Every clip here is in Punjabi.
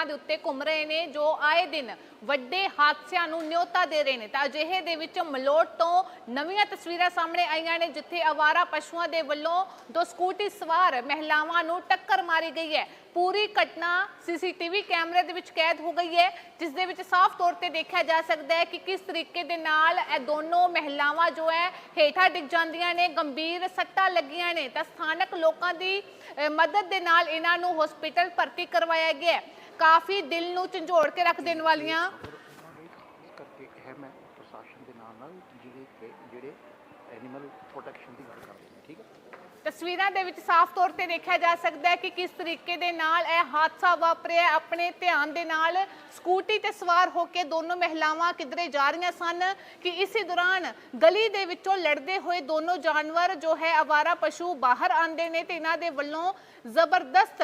ਸੜਕਾਂ ਦੇ ਉੱਤੇ ਘੁੰਮ ਰਹੇ ਨੇ, ਜੋ ਆਏ ਦਿਨ ਵੱਡੇ ਹਾਦਸਿਆਂ ਨੂੰ ਨਿਉਤਾ ਦੇ ਰਹੇ ਨੇ। ਤਾਂ ਅਜਿਹੇ ਦੇ ਵਿੱਚ ਮਲੋਟ ਤੋਂ ਨਵੀਆਂ ਤਸਵੀਰਾਂ ਸਾਹਮਣੇ ਆਈਆਂ ਨੇ, ਜਿੱਥੇ ਅਵਾਰਾ ਪਸ਼ੂਆਂ ਦੇ ਵੱਲੋਂ ਦੋ ਸਕੂਟੀ ਸਵਾਰ ਮਹਿਲਾਵਾਂ ਨੂੰ ਟੱਕਰ ਮਾਰੀ ਗਈ ਹੈ। ਪੂਰੀ ਘਟਨਾ ਸੀਸੀਟੀਵੀ ਕੈਮਰੇ ਦੇ ਵਿੱਚ ਕੈਦ ਹੋ ਗਈ ਹੈ, ਜਿਸ ਦੇ ਵਿੱਚ ਸਾਫ਼ ਤੌਰ ਤੇ ਦੇਖਿਆ ਜਾ ਸਕਦਾ ਹੈ ਕਿ ਕਿਸ ਤਰੀਕੇ ਦੇ ਨਾਲ ਇਹ ਦੋਨੋਂ ਮਹਿਲਾਵਾਂ ਜੋ ਹੈ, ਹੇਠਾਂ ਡਿੱਗ ਜਾਂਦੀਆਂ ਨੇ, ਗੰਭੀਰ ਸੱਟਾਂ ਲੱਗੀਆਂ ਨੇ। ਤਾਂ ਸਥਾਨਕ ਲੋਕਾਂ ਦੀ ਮਦਦ ਦੇ ਨਾਲ ਇਹਨਾਂ ਨੂੰ ਹਸਪੀਟਲ ਭਰਤੀ ਕਰਵਾਇਆ ਗਿਆ ਹੈ। ਕਾਫੀ ਦਿਲ ਨੂੰ ਝੰਜੋੜ ਕੇ ਰੱਖ ਦੇਣ ਵਾਲੀਆਂ। ਕਰਕੇ ਇਹ ਮੈਂ ਪ੍ਰਸ਼ਾਸਨ ਦੇ ਨਾਲ ਨਾਲ ਜਿਹੜੇ ਜਿਹੜੇ ਐਨੀਮਲ ਪ੍ਰੋਟੈਕਸ਼ਨ ਦੀ ਗੱਲ ਕਰਦੇ ਨੇ ਠੀਕ ਹੈ ਤਸਵੀਰਾਂ ਦੇ ਵਿੱਚ ਸਾਫ਼ ਤੌਰ ਤੇ ਦੇਖਿਆ ਜਾ ਸਕਦਾ ਹੈ ਕਿ ਕਿਸ ਤਰੀਕੇ ਦੇ ਨਾਲ ਇਹ ਹਾਦਸਾ ਵਾਪਰਿਆ। ਆਪਣੇ ਧਿਆਨ ਦੇ ਨਾਲ ਸਕੂਟੀ ਤੇ ਸਵਾਰ ਹੋ ਕੇ ਦੋਨੋਂ ਮਹਿਲਾਵਾਂ ਕਿਧਰੇ ਜਾ ਰਹੀਆਂ ਸਨ ਕਿ ਇਸੇ ਦੌਰਾਨ ਗਲੀ ਦੇ ਵਿੱਚੋਂ ਲੜਦੇ ਹੋਏ ਦੋਨੋਂ ਜਾਨਵਰ ਜੋ ਹੈ ਆਵਾਰਾ ਪਸ਼ੂ ਬਾਹਰ ਆਉਂਦੇ ਨੇ ਤੇ ਇਹਨਾਂ ਦੇ ਵੱਲੋਂ ਜ਼ਬਰਦਸਤ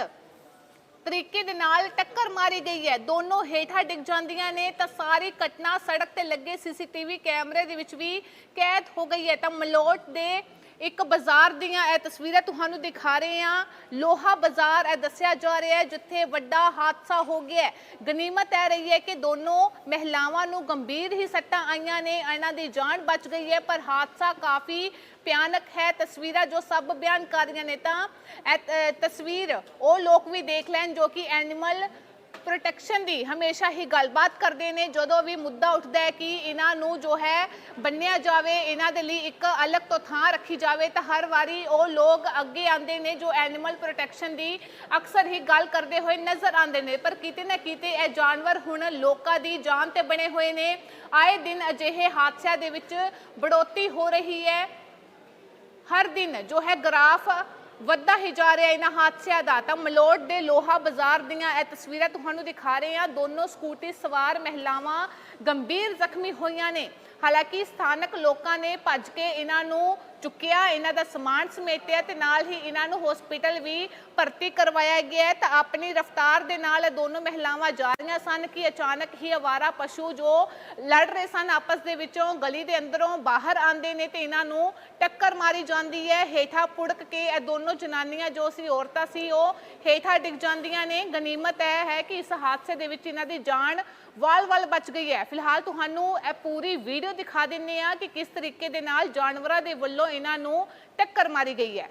ਤਰੀਕੇ ਦੇ ਨਾਲ ਟੱਕਰ ਮਾਰੀ ਗਈ ਹੈ। ਦੋਨੋਂ ਹੇਠਾਂ ਡਿੱਗ ਜਾਂਦੀਆਂ ਨੇ ਤਾਂ ਸਾਰੀ ਘਟਨਾ ਸੜਕ ਤੇ ਲੱਗੇ ਸੀਸੀਟੀਵੀ ਕੈਮਰੇ ਦੇ ਵਿੱਚ ਵੀ ਕੈਦ ਹੋ ਗਈ ਹੈ। ਤਾਂ ਮਲੋਟ ਦੇ ਇੱਕ ਬਾਜ਼ਾਰ ਦੀਆਂ ਇਹ ਤਸਵੀਰਾਂ ਤੁਹਾਨੂੰ ਦਿਖਾ ਰਹੇ ਹਾਂ। ਲੋਹਾ ਬਾਜ਼ਾਰ ਇਹ ਦੱਸਿਆ ਜਾ ਰਿਹਾ ਹੈ, ਜਿੱਥੇ ਵੱਡਾ ਹਾਦਸਾ ਹੋ ਗਿਆ ਹੈ। ਗਨੀਮਤ ਇਹ ਰਹੀ ਹੈ ਕਿ ਦੋਨੋਂ ਮਹਿਲਾਵਾਂ ਨੂੰ ਗੰਭੀਰ ਹੀ ਸੱਟਾਂ ਆਈਆਂ ਨੇ, ਇਹਨਾਂ ਦੀ ਜਾਨ ਬਚ ਗਈ ਹੈ, ਪਰ ਹਾਦਸਾ ਕਾਫੀ ਭਿਆਨਕ ਹੈ। ਤਸਵੀਰਾਂ ਜੋ ਸਭ ਬਿਆਨ ਕਰ ਰਹੀਆਂ ਨੇ ਤਾਂ, ਤਸਵੀਰ ਉਹ ਲੋਕ ਵੀ ਦੇਖ ਲੈਣ ਜੋ ਕਿ ਐਨੀਮਲ ਪ੍ਰੋਟੈਕਸ਼ਨ ਦੀ ਹਮੇਸ਼ਾ ਹੀ ਗੱਲਬਾਤ ਕਰਦੇ ਨੇ। ਜਦੋਂ ਵੀ ਮੁੱਦਾ ਉੱਠਦਾ ਹੈ ਕਿ ਇਹਨਾਂ ਨੂੰ ਜੋ ਹੈ ਬੰਨਿਆ ਜਾਵੇ, ਇਹਨਾਂ ਦੇ ਲਈ ਇੱਕ ਅਲੱਗ ਤੋਂ ਥਾਂ ਰੱਖੀ ਜਾਵੇ, ਤਾਂ ਹਰ ਵਾਰੀ ਉਹ ਲੋਕ ਅੱਗੇ ਆਉਂਦੇ ਨੇ, ਜੋ ਐਨੀਮਲ ਪ੍ਰੋਟੈਕਸ਼ਨ ਦੀ ਅਕਸਰ ਹੀ ਗੱਲ ਕਰਦੇ ਹੋਏ ਨਜ਼ਰ ਆਉਂਦੇ ਨੇ। ਪਰ ਕਿਤੇ ਨਾ ਕਿਤੇ ਇਹ ਜਾਨਵਰ ਹੁਣ ਲੋਕਾਂ ਦੀ ਜਾਨ ਤੇ ਬਣੇ ਹੋਏ ਨੇ। ਆਏ ਦਿਨ ਅਜਿਹੇ ਹਾਦਸਿਆਂ ਦੇ ਵਿੱਚ ਬੜੋਤੀ ਹੋ ਰਹੀ ਹੈ। ਹਰ ਦਿਨ ਜੋ ਹੈ ਗ੍ਰਾਫ ਵੱਧਦਾ ਹੀ ਜਾ ਰਿਹਾ ਇਹਨਾਂ ਹਾਦਸਿਆਂ ਦਾ। ਤਾਂ ਮਲੋਟ ਦੇ ਲੋਹਾ ਬਾਜ਼ਾਰ ਦੀਆਂ ਇਹ ਤਸਵੀਰਾਂ ਤੁਹਾਨੂੰ ਦਿਖਾ ਰਹੇ ਹਾਂ। ਦੋਨੋਂ ਸਕੂਟੀ ਸਵਾਰ ਮਹਿਲਾਵਾਂ ਗੰਭੀਰ ਜ਼ਖਮੀ ਹੋਈਆਂ ਨੇ। ਹਾਲਾਂਕਿ ਸਥਾਨਕ ਲੋਕਾਂ ਨੇ ਭੱਜ ਕੇ ਇਹਨਾਂ ਨੂੰ ਚੁੱਕਿਆ, ਇਹਨਾਂ ਦਾ ਸਮਾਨ ਸਮੇਟਿਆ ਤੇ ਨਾਲ ਹੀ ਇਹਨਾਂ ਨੂੰ ਹਸਪੀਟਲ ਵੀ ਭਰਤੀ ਕਰਵਾਇਆ ਗਿਆ ਤਾਂ ਆਪਣੀ ਰਫ਼ਤਾਰ ਦੇ ਨਾਲ ਇਹ ਦੋਨੋਂ ਮਹਿਲਾਵਾਂ ਜਾ ਰਹੀਆਂ ਸਨ ਕਿ ਅਚਾਨਕ ਹੀ ਅਵਾਰਾ ਪਸ਼ੂ ਜੋ ਲੜ ਰਹੇ ਸਨ ਆਪਸ ਦੇ ਵਿੱਚੋਂ ਗਲੀ ਦੇ ਅੰਦਰੋਂ ਬਾਹਰ ਆਉਂਦੇ ਨੇ ਤੇ ਇਹਨਾਂ ਨੂੰ ਟੱਕਰ ਮਾਰੀ ਜਾਂਦੀ ਹੈ। ਹੇਠਾਂ ਪੁੜਕ ਕੇ ਇਹ ਦੋਨੋਂ ਜਨਾਨੀਆਂ ਜੋ ਸੀ, ਔਰਤਾਂ ਸੀ, ਉਹ ਹੇਠਾਂ ਡਿੱਗ ਜਾਂਦੀਆਂ ਨੇ। ਗਨੀਮਤ ਇਹ ਹੈ ਕਿ ਇਸ ਹਾਦਸੇ ਦੇ ਵਿੱਚ ਇਹਨਾਂ ਦੀ ਜਾਨ ਵਾਲ-ਵਾਲ ਬਚ ਗਈ ਹੈ। ਫਿਲਹਾਲ ਤੁਹਾਨੂੰ ਇਹ ਪੂਰੀ ਵੀਡੀਓ ਦਿਖਾ ਦਿੰਨੇ ਆ ਕਿ ਕਿਸ ਤਰੀਕੇ ਦੇ ਨਾਲ ਜਾਨਵਰਾਂ ਦੇ ਵੱਲੋਂ ਇਹਨਾਂ ਨੂੰ ਟੱਕਰ ਮਾਰੀ ਗਈ ਹੈ।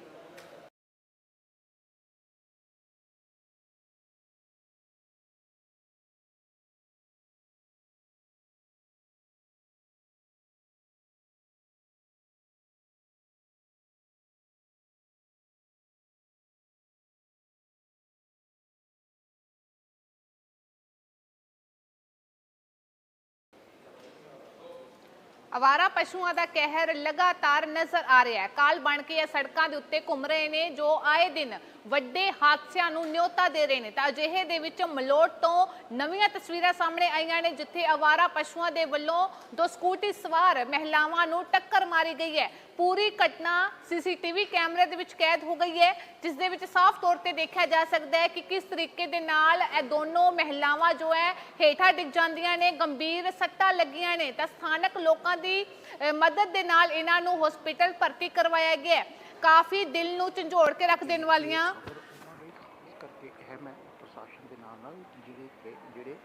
ਅਵਾਰਾ ਪਸ਼ੂਆਂ ਦਾ ਕਹਿਰ ਲਗਾਤਾਰ ਨਜ਼ਰ ਆ ਰਿਹਾ ਹੈ। ਕਾਲ ਬਣ ਕੇ ਇਹ ਸੜਕਾਂ ਦੇ ਉੱਤੇ ਘੁੰਮ ਰਹੇ ਨੇ ਜੋ ਆਏ ਦਿਨ ਵੱਡੇ ਹਾਦਸਿਆਂ ਨੂੰ ਨਿਉਤਾ ਦੇ ਰਹੇ ਨੇ। ਤਾਂ ਅਜਿਹੇ ਦੇ ਵਿੱਚ ਮਲੋਟ ਤੋਂ ਨਵੀਆਂ ਤਸਵੀਰਾਂ ਸਾਹਮਣੇ ਆਈਆਂ ਨੇ, ਜਿੱਥੇ ਅਵਾਰਾ ਪਸ਼ੂਆਂ ਦੇ ਵੱਲੋਂ ਦੋ ਸਕੂਟੀ ਸਵਾਰ ਮਹਿਲਾਵਾਂ ਨੂੰ ਟੱਕਰ ਮਾਰੀ ਗਈ ਹੈ। ਪੂਰੀ ਘਟਨਾ ਸੀਸੀਟੀਵੀ ਕੈਮਰੇ ਦੇ ਵਿੱਚ ਕੈਦ ਹੋ ਗਈ ਹੈ, ਜਿਸ ਦੇ ਵਿੱਚ ਸਾਫ਼ ਤੌਰ ਤੇ ਦੇਖਿਆ ਜਾ ਸਕਦਾ ਹੈ ਕਿ ਕਿਸ ਤਰੀਕੇ ਦੇ ਨਾਲ ਇਹ ਦੋਨੋਂ ਮਹਿਲਾਵਾਂ ਜੋ ਹੈ ਹੇਠਾਂ ਡਿੱਗ ਜਾਂਦੀਆਂ ਨੇ, ਗੰਭੀਰ ਸੱਟਾਂ ਲੱਗੀਆਂ ਨੇ। ਤਾਂ ਸਥਾਨਕ ਲੋਕਾਂ ਦੀ ਮਦਦ ਦੇ ਨਾਲ ਇਹਨਾਂ ਨੂੰ ਹਸਪੀਟਲ ਭਰਤੀ ਕਰਵਾਇਆ ਗਿਆ ਹੈ। ਕਾਫੀ ਦਿਲ ਨੂੰ ਝੰਜੋੜ ਕੇ ਰੱਖ ਦੇਣ ਵਾਲੀਆਂ ਇਸ ਕਰਕੇ ਇਹ ਮੈਂ ਪ੍ਰਸ਼ਾਸਨ ਦੇ ਨਾਲ ਨਾਲ ਜਿਹੜੇ ਕਿ- ਜਿਹੜੇ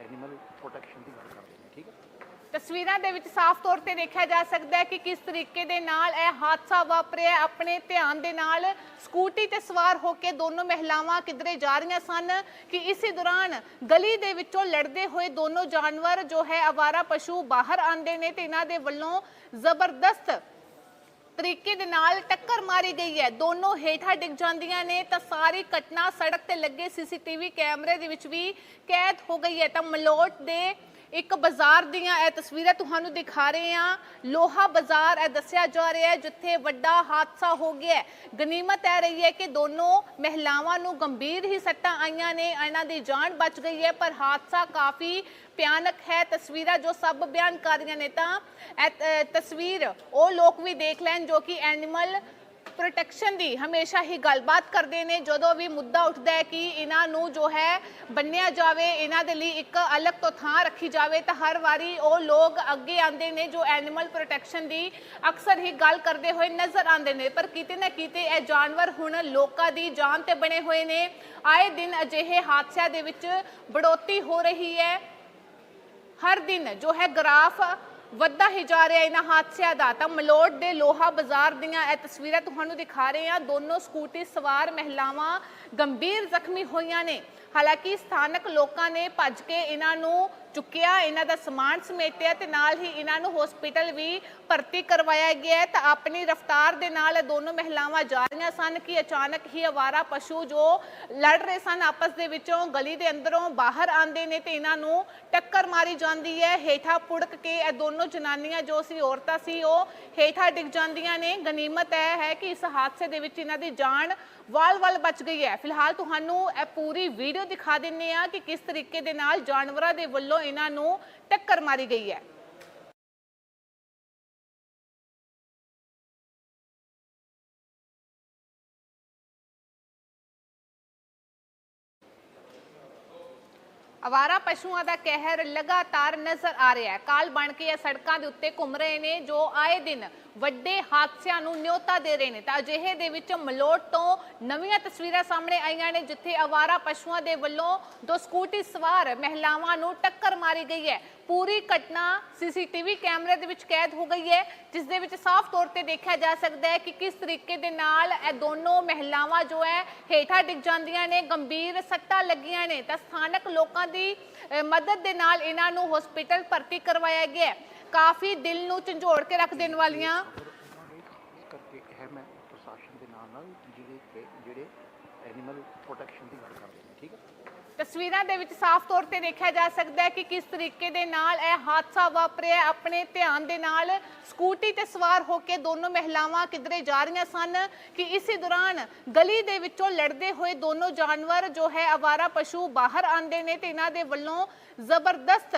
ਐਨੀਮਲ ਪ੍ਰੋਟੈਕਸ਼ਨ ਦੀ ਗੱਲ ਕਰਦੇ ਨੇ ਠੀਕ ਹੈ ਤਸਵੀਰਾਂ ਦੇ ਵਿੱਚ ਸਾਫ਼ ਤੌਰ ਤੇ ਦੇਖਿਆ ਜਾ ਸਕਦਾ ਹੈ ਕਿ ਕਿਸ ਤਰੀਕੇ ਦੇ ਨਾਲ ਇਹ ਹਾਦਸਾ ਵਾਪਰਿਆ। ਆਪਣੇ ਧਿਆਨ ਦੇ ਨਾਲ ਸਕੂਟੀ ਤੇ ਸਵਾਰ ਹੋ ਕੇ ਦੋਨੋਂ ਮਹਿਲਾਵਾਂ ਕਿਧਰੇ ਜਾ ਰਹੀਆਂ ਸਨ ਕਿ ਇਸੇ ਦੌਰਾਨ ਗਲੀ ਦੇ ਵਿੱਚੋਂ ਲੜਦੇ ਹੋਏ ਦੋਨੋਂ ਜਾਨਵਰ ਜੋ ਹੈ ਆਵਾਰਾ ਪਸ਼ੂ ਬਾਹਰ ਆਉਂਦੇ ਨੇ ਤੇ ਇਹਨਾਂ ਦੇ ਵੱਲੋਂ ਜ਼ਬਰਦਸਤ ਤਰੀਕੇ ਦੇ ਨਾਲ ਟੱਕਰ ਮਾਰੀ ਗਈ ਹੈ। ਦੋਨੋਂ ਹੇਠਾਂ ਡਿੱਗ ਜਾਂਦੀਆਂ ਨੇ ਤਾਂ ਸਾਰੀ ਘਟਨਾ ਸੜਕ ਤੇ ਲੱਗੇ ਸੀਸੀਟੀਵੀ ਕੈਮਰੇ ਦੇ ਵਿੱਚ ਵੀ ਕੈਦ ਹੋ ਗਈ ਹੈ। ਤਾਂ ਮਲੋਟ ਦੇ ਇੱਕ ਬਾਜ਼ਾਰ ਦੀਆਂ ਇਹ ਤਸਵੀਰਾਂ ਤੁਹਾਨੂੰ ਦਿਖਾ ਰਹੇ ਹਾਂ। ਲੋਹਾ ਬਾਜ਼ਾਰ ਇਹ ਦੱਸਿਆ ਜਾ ਰਿਹਾ ਹੈ, ਜਿੱਥੇ ਵੱਡਾ ਹਾਦਸਾ ਹੋ ਗਿਆ ਹੈ। ਗਨੀਮਤ ਇਹ ਰਹੀ ਹੈ ਕਿ ਦੋਨੋਂ ਮਹਿਲਾਵਾਂ ਨੂੰ ਗੰਭੀਰ ਹੀ ਸੱਟਾਂ ਆਈਆਂ ਨੇ, ਇਹਨਾਂ ਦੀ ਜਾਨ ਬਚ ਗਈ ਹੈ, ਪਰ ਹਾਦਸਾ ਕਾਫੀ ਭਿਆਨਕ ਹੈ। ਤਸਵੀਰਾਂ ਜੋ ਸਭ ਬਿਆਨ ਕਰ ਰਹੀਆਂ ਨੇ ਤਾਂ, ਤਸਵੀਰ ਉਹ ਲੋਕ ਵੀ ਦੇਖ ਲੈਣ ਜੋ ਕਿ ਐਨੀਮਲ ਪ੍ਰੋਟੈਕਸ਼ਨ ਦੀ ਹਮੇਸ਼ਾ ਹੀ ਗੱਲਬਾਤ ਕਰਦੇ ਨੇ। ਜਦੋਂ ਵੀ ਮੁੱਦਾ ਉੱਠਦਾ ਹੈ ਕਿ ਇਹਨਾਂ ਨੂੰ ਜੋ ਹੈ ਬੰਨਿਆ ਜਾਵੇ, ਇਹਨਾਂ ਦੇ ਲਈ ਇੱਕ ਅਲੱਗ ਤੋਂ ਥਾਂ ਰੱਖੀ ਜਾਵੇ, ਤਾਂ ਹਰ ਵਾਰੀ ਉਹ ਲੋਕ ਅੱਗੇ ਆਉਂਦੇ ਨੇ, ਜੋ ਐਨੀਮਲ ਪ੍ਰੋਟੈਕਸ਼ਨ ਦੀ ਅਕਸਰ ਹੀ ਗੱਲ ਕਰਦੇ ਹੋਏ ਨਜ਼ਰ ਆਉਂਦੇ ਨੇ। ਪਰ ਕਿਤੇ ਨਾ ਕਿਤੇ ਇਹ ਜਾਨਵਰ ਹੁਣ ਲੋਕਾਂ ਦੀ ਜਾਨ ਤੇ ਬਣੇ ਹੋਏ ਨੇ। ਆਏ ਦਿਨ ਅਜਿਹੇ ਹਾਦਸਿਆਂ ਦੇ ਵਿੱਚ ਬੜੋਤੀ ਹੋ ਰਹੀ ਹੈ। ਹਰ ਦਿਨ ਜੋ ਹੈ ਗ੍ਰਾਫ ਵੱਧਦਾ ਹੀ ਜਾ ਰਿਹਾ ਇਹਨਾਂ ਹਾਦਸਿਆਂ ਦਾ। ਤਾਂ ਮਲੋਟ ਦੇ ਲੋਹਾ ਬਾਜ਼ਾਰ ਦੀਆਂ ਇਹ ਤਸਵੀਰਾਂ ਤੁਹਾਨੂੰ ਦਿਖਾ ਰਹੇ ਹਾਂ। ਦੋਨੋਂ ਸਕੂਟੀ ਸਵਾਰ ਮਹਿਲਾਵਾਂ ਗੰਭੀਰ ਜ਼ਖਮੀ ਹੋਈਆਂ ਨੇ। ਹਾਲਾਂਕਿ ਸਥਾਨਕ ਲੋਕਾਂ ਨੇ ਭੱਜ ਕੇ ਇਹਨਾਂ ਨੂੰ ਚੁੱਕਿਆ, ਇਹਨਾਂ ਦਾ ਸਮਾਨ ਸਮੇਟਿਆ ਤੇ ਨਾਲ ਹੀ ਇਹਨਾਂ ਨੂੰ ਹਸਪੀਟਲ ਵੀ ਭਰਤੀ ਕਰਵਾਇਆ ਗਿਆ ਹੈ ਤਾਂ ਆਪਣੀ ਰਫ਼ਤਾਰ ਦੇ ਨਾਲ ਇਹ ਦੋਨੋਂ ਮਹਿਲਾਵਾਂ ਜਾ ਰਹੀਆਂ ਸਨ ਕਿ ਅਚਾਨਕ ਹੀ ਅਵਾਰਾ ਪਸ਼ੂ ਜੋ ਲੜ ਰਹੇ ਸਨ ਆਪਸ ਦੇ ਵਿੱਚੋਂ ਗਲੀ ਦੇ ਅੰਦਰੋਂ ਬਾਹਰ ਆਉਂਦੇ ਨੇ ਤੇ ਇਹਨਾਂ ਨੂੰ ਟੱਕਰ ਮਾਰੀ ਜਾਂਦੀ ਹੈ, ਹੇਠਾਂ ਪੁੜਕ ਕੇ ਇਹ ਦੋਨੋਂ ਜਨਾਨੀਆਂ ਜੋ ਸੀ, ਔਰਤਾਂ ਸੀ, ਉਹ ਹੇਠਾਂ ਡਿੱਗ ਜਾਂਦੀਆਂ ਨੇ। ਗਨੀਮਤ ਇਹ ਹੈ ਕਿ ਇਸ ਹਾਦਸੇ ਦੇ ਵਿੱਚ ਇਹਨਾਂ ਦੀ ਜਾਨ ਵਾਲ-ਵਾਲ ਬਚ ਗਈ ਹੈ। ਫਿਲਹਾਲ ਤੁਹਾਨੂੰ ਇਹ ਪੂਰੀ ਵੀਡੀਓ ਦਿਖਾ ਦਿੰਨੇ ਆ ਕਿ ਕਿਸ ਤਰੀਕੇ ਦੇ ਨਾਲ ਜਾਨਵਰਾਂ ਦੇ ਵੱਲੋਂ ਇਹਨਾਂ ਨੂੰ ਟੱਕਰ ਮਾਰੀ ਗਈ ਹੈ। ਅਵਾਰਾ ਪਸ਼ੂਆਂ ਦਾ ਕਹਿਰ ਲਗਾਤਾਰ ਨਜ਼ਰ ਆ ਰਿਹਾ ਹੈ। ਕਾਲ ਬਣ ਕੇ ਇਹ ਸੜਕਾਂ ਦੇ ਉੱਤੇ ਘੁੰਮ ਰਹੇ ਨੇ, ਜੋ ਆਏ ਦਿਨ ਵੱਡੇ ਹਾਦਸਿਆਂ ਨੂੰ ਨਿਉਤਾ ਦੇ ਰਹੇ ਨੇ। ਤਾਂ ਅਜਿਹੇ ਦੇ ਵਿੱਚ ਮਲੋਟ ਤੋਂ ਨਵੀਆਂ ਤਸਵੀਰਾਂ ਸਾਹਮਣੇ ਆਈਆਂ ਨੇ, ਜਿੱਥੇ ਅਵਾਰਾ ਪਸ਼ੂਆਂ ਦੇ ਵੱਲੋਂ ਦੋ ਸਕੂਟੀ ਸਵਾਰ ਮਹਿਲਾਵਾਂ ਨੂੰ ਟੱਕਰ ਮਾਰੀ ਗਈ ਹੈ। ਪੂਰੀ ਘਟਨਾ ਸੀਸੀਟੀਵੀ ਕੈਮਰੇ ਦੇ ਵਿੱਚ ਕੈਦ ਹੋ ਗਈ ਹੈ, ਜਿਸ ਦੇ ਵਿੱਚ ਸਾਫ਼ ਤੌਰ ਤੇ ਦੇਖਿਆ ਜਾ ਸਕਦਾ ਹੈ ਕਿ ਕਿਸ ਤਰੀਕੇ ਦੇ ਨਾਲ ਇਹ ਦੋਨੋਂ ਮਹਿਲਾਵਾਂ ਜੋ ਹੈ, ਹੇਠਾਂ ਡਿੱਗ ਜਾਂਦੀਆਂ ਨੇ, ਗੰਭੀਰ ਸੱਟਾਂ ਲੱਗੀਆਂ ਨੇ। ਤਾਂ ਸਥਾਨਕ ਲੋਕਾਂ ਦੀ ਮਦਦ ਦੇ ਨਾਲ ਇਹਨਾਂ ਨੂੰ ਹਸਪੀਟਲ ਭਰਤੀ ਕਰਵਾਇਆ ਗਿਆ ਕਾਫੀ ਦਿਲ ਨੂੰ ਝੰਜੋੜ ਕੇ ਰੱਖ ਦੇਣ ਵਾਲੀਆਂ। ਕਰਕੇ ਹੈ ਮੈਂ ਪ੍ਰਸ਼ਾਸਨ ਦੇ ਨਾਲ ਨਾਲ ਜਿਹੜੇ ਜਿਹੜੇ ਐਨੀਮਲ ਪ੍ਰੋਟੈਕਸ਼ਨ ਦੀ ਗੱਲ ਕਰਦੇ ਨੇ ਠੀਕ ਹੈ ਤਸਵੀਰਾਂ ਦੇ ਵਿੱਚ ਸਾਫ਼ ਤੌਰ ਤੇ ਦੇਖਿਆ ਜਾ ਸਕਦਾ ਹੈ ਕਿ ਕਿਸ ਤਰੀਕੇ ਦੇ ਨਾਲ ਇਹ ਹਾਦਸਾ ਵਾਪਰਿਆ ਆਪਣੇ ਧਿਆਨ ਦੇ ਨਾਲ ਸਕੂਟੀ ਤੇ ਸਵਾਰ ਹੋ ਕੇ ਦੋਨੋਂ ਮਹਿਲਾਵਾਂ ਕਿਧਰੇ ਜਾ ਰਹੀਆਂ ਸਨ ਕਿ ਇਸੇ ਦੌਰਾਨ ਗਲੀ ਦੇ ਵਿੱਚੋਂ ਲੜਦੇ ਹੋਏ ਦੋਨੋਂ ਜਾਨਵਰ ਜੋ ਹੈ ਆਵਾਰਾ ਪਸ਼ੂ ਬਾਹਰ ਆਉਂਦੇ ਨੇ ਤੇ ਇਹਨਾਂ ਦੇ ਵੱਲੋਂ ਜ਼ਬਰਦਸਤ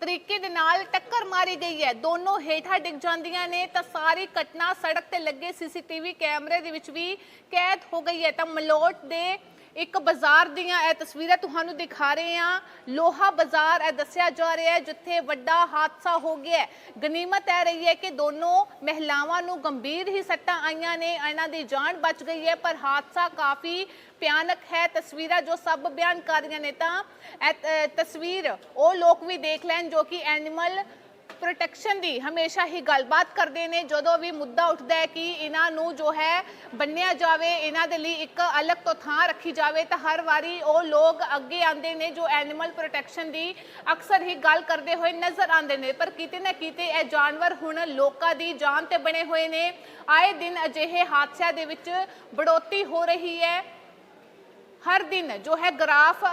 ਤਰੀਕੇ ਦੇ ਨਾਲ ਟੱਕਰ ਮਾਰੀ ਗਈ ਹੈ। ਦੋਨੋਂ ਹੇਠਾਂ ਡਿੱਗ ਜਾਂਦੀਆਂ ਨੇ। ਤਾਂ ਸਾਰੀ ਘਟਨਾ ਸੜਕ ਤੇ ਲੱਗੇ ਸੀਸੀਟੀਵੀ ਕੈਮਰੇ ਦੇ ਵਿੱਚ ਵੀ ਕੈਦ ਹੋ ਗਈ ਹੈ। ਤਾਂ ਮਲੋਟ ਦੇ ਇੱਕ ਬਾਜ਼ਾਰ ਦੀਆਂ ਇਹ ਤਸਵੀਰਾਂ ਤੁਹਾਨੂੰ ਦਿਖਾ ਰਹੇ ਹਾਂ। ਲੋਹਾ ਬਾਜ਼ਾਰ ਇਹ ਦੱਸਿਆ ਜਾ ਰਿਹਾ ਹੈ, ਜਿੱਥੇ ਵੱਡਾ ਹਾਦਸਾ ਹੋ ਗਿਆ ਗਨੀਮਤ ਇਹ ਰਹੀ ਹੈ ਕਿ ਦੋਨੋਂ ਮਹਿਲਾਵਾਂ ਨੂੰ ਗੰਭੀਰ ਹੀ ਸੱਟਾਂ ਆਈਆਂ ਨੇ, ਇਹਨਾਂ ਦੀ ਜਾਨ ਬਚ ਗਈ ਹੈ, ਪਰ ਹਾਦਸਾ ਕਾਫੀ ਭਿਆਨਕ ਹੈ। ਤਸਵੀਰਾਂ ਜੋ ਸਭ ਬਿਆਨ ਕਰ ਰਹੀਆਂ ਨੇ ਤਾਂ, ਤਸਵੀਰ ਉਹ ਲੋਕ ਵੀ ਦੇਖ ਲੈਣ ਜੋ ਕਿ ਐਨੀਮਲ ਪ੍ਰੋਟੈਕਸ਼ਨ ਦੀ ਹਮੇਸ਼ਾ ਹੀ ਗੱਲਬਾਤ ਕਰਦੇ ਨੇ। ਜਦੋਂ ਵੀ ਮੁੱਦਾ ਉੱਠਦਾ ਹੈ ਕਿ ਇਹਨਾਂ ਨੂੰ ਜੋ ਹੈ ਬੰਨਿਆ ਜਾਵੇ, ਇਹਨਾਂ ਦੇ ਲਈ ਇੱਕ ਅਲੱਗ ਤੋਂ ਥਾਂ ਰੱਖੀ ਜਾਵੇ, ਤਾਂ ਹਰ ਵਾਰੀ ਉਹ ਲੋਕ ਅੱਗੇ ਆਉਂਦੇ ਨੇ, ਜੋ ਐਨੀਮਲ ਪ੍ਰੋਟੈਕਸ਼ਨ ਦੀ ਅਕਸਰ ਹੀ ਗੱਲ ਕਰਦੇ ਹੋਏ ਨਜ਼ਰ ਆਉਂਦੇ ਨੇ। ਪਰ ਕਿਤੇ ਨਾ ਕਿਤੇ ਇਹ ਜਾਨਵਰ ਹੁਣ ਲੋਕਾਂ ਦੀ ਜਾਨ ਤੇ ਬਣੇ ਹੋਏ ਨੇ। ਆਏ ਦਿਨ ਅਜਿਹੇ ਹਾਦਸਿਆਂ ਦੇ ਵਿੱਚ ਬੜੋਤੀ ਹੋ ਰਹੀ ਹੈ। ਹਰ ਦਿਨ ਜੋ ਹੈ ਗ੍ਰਾਫ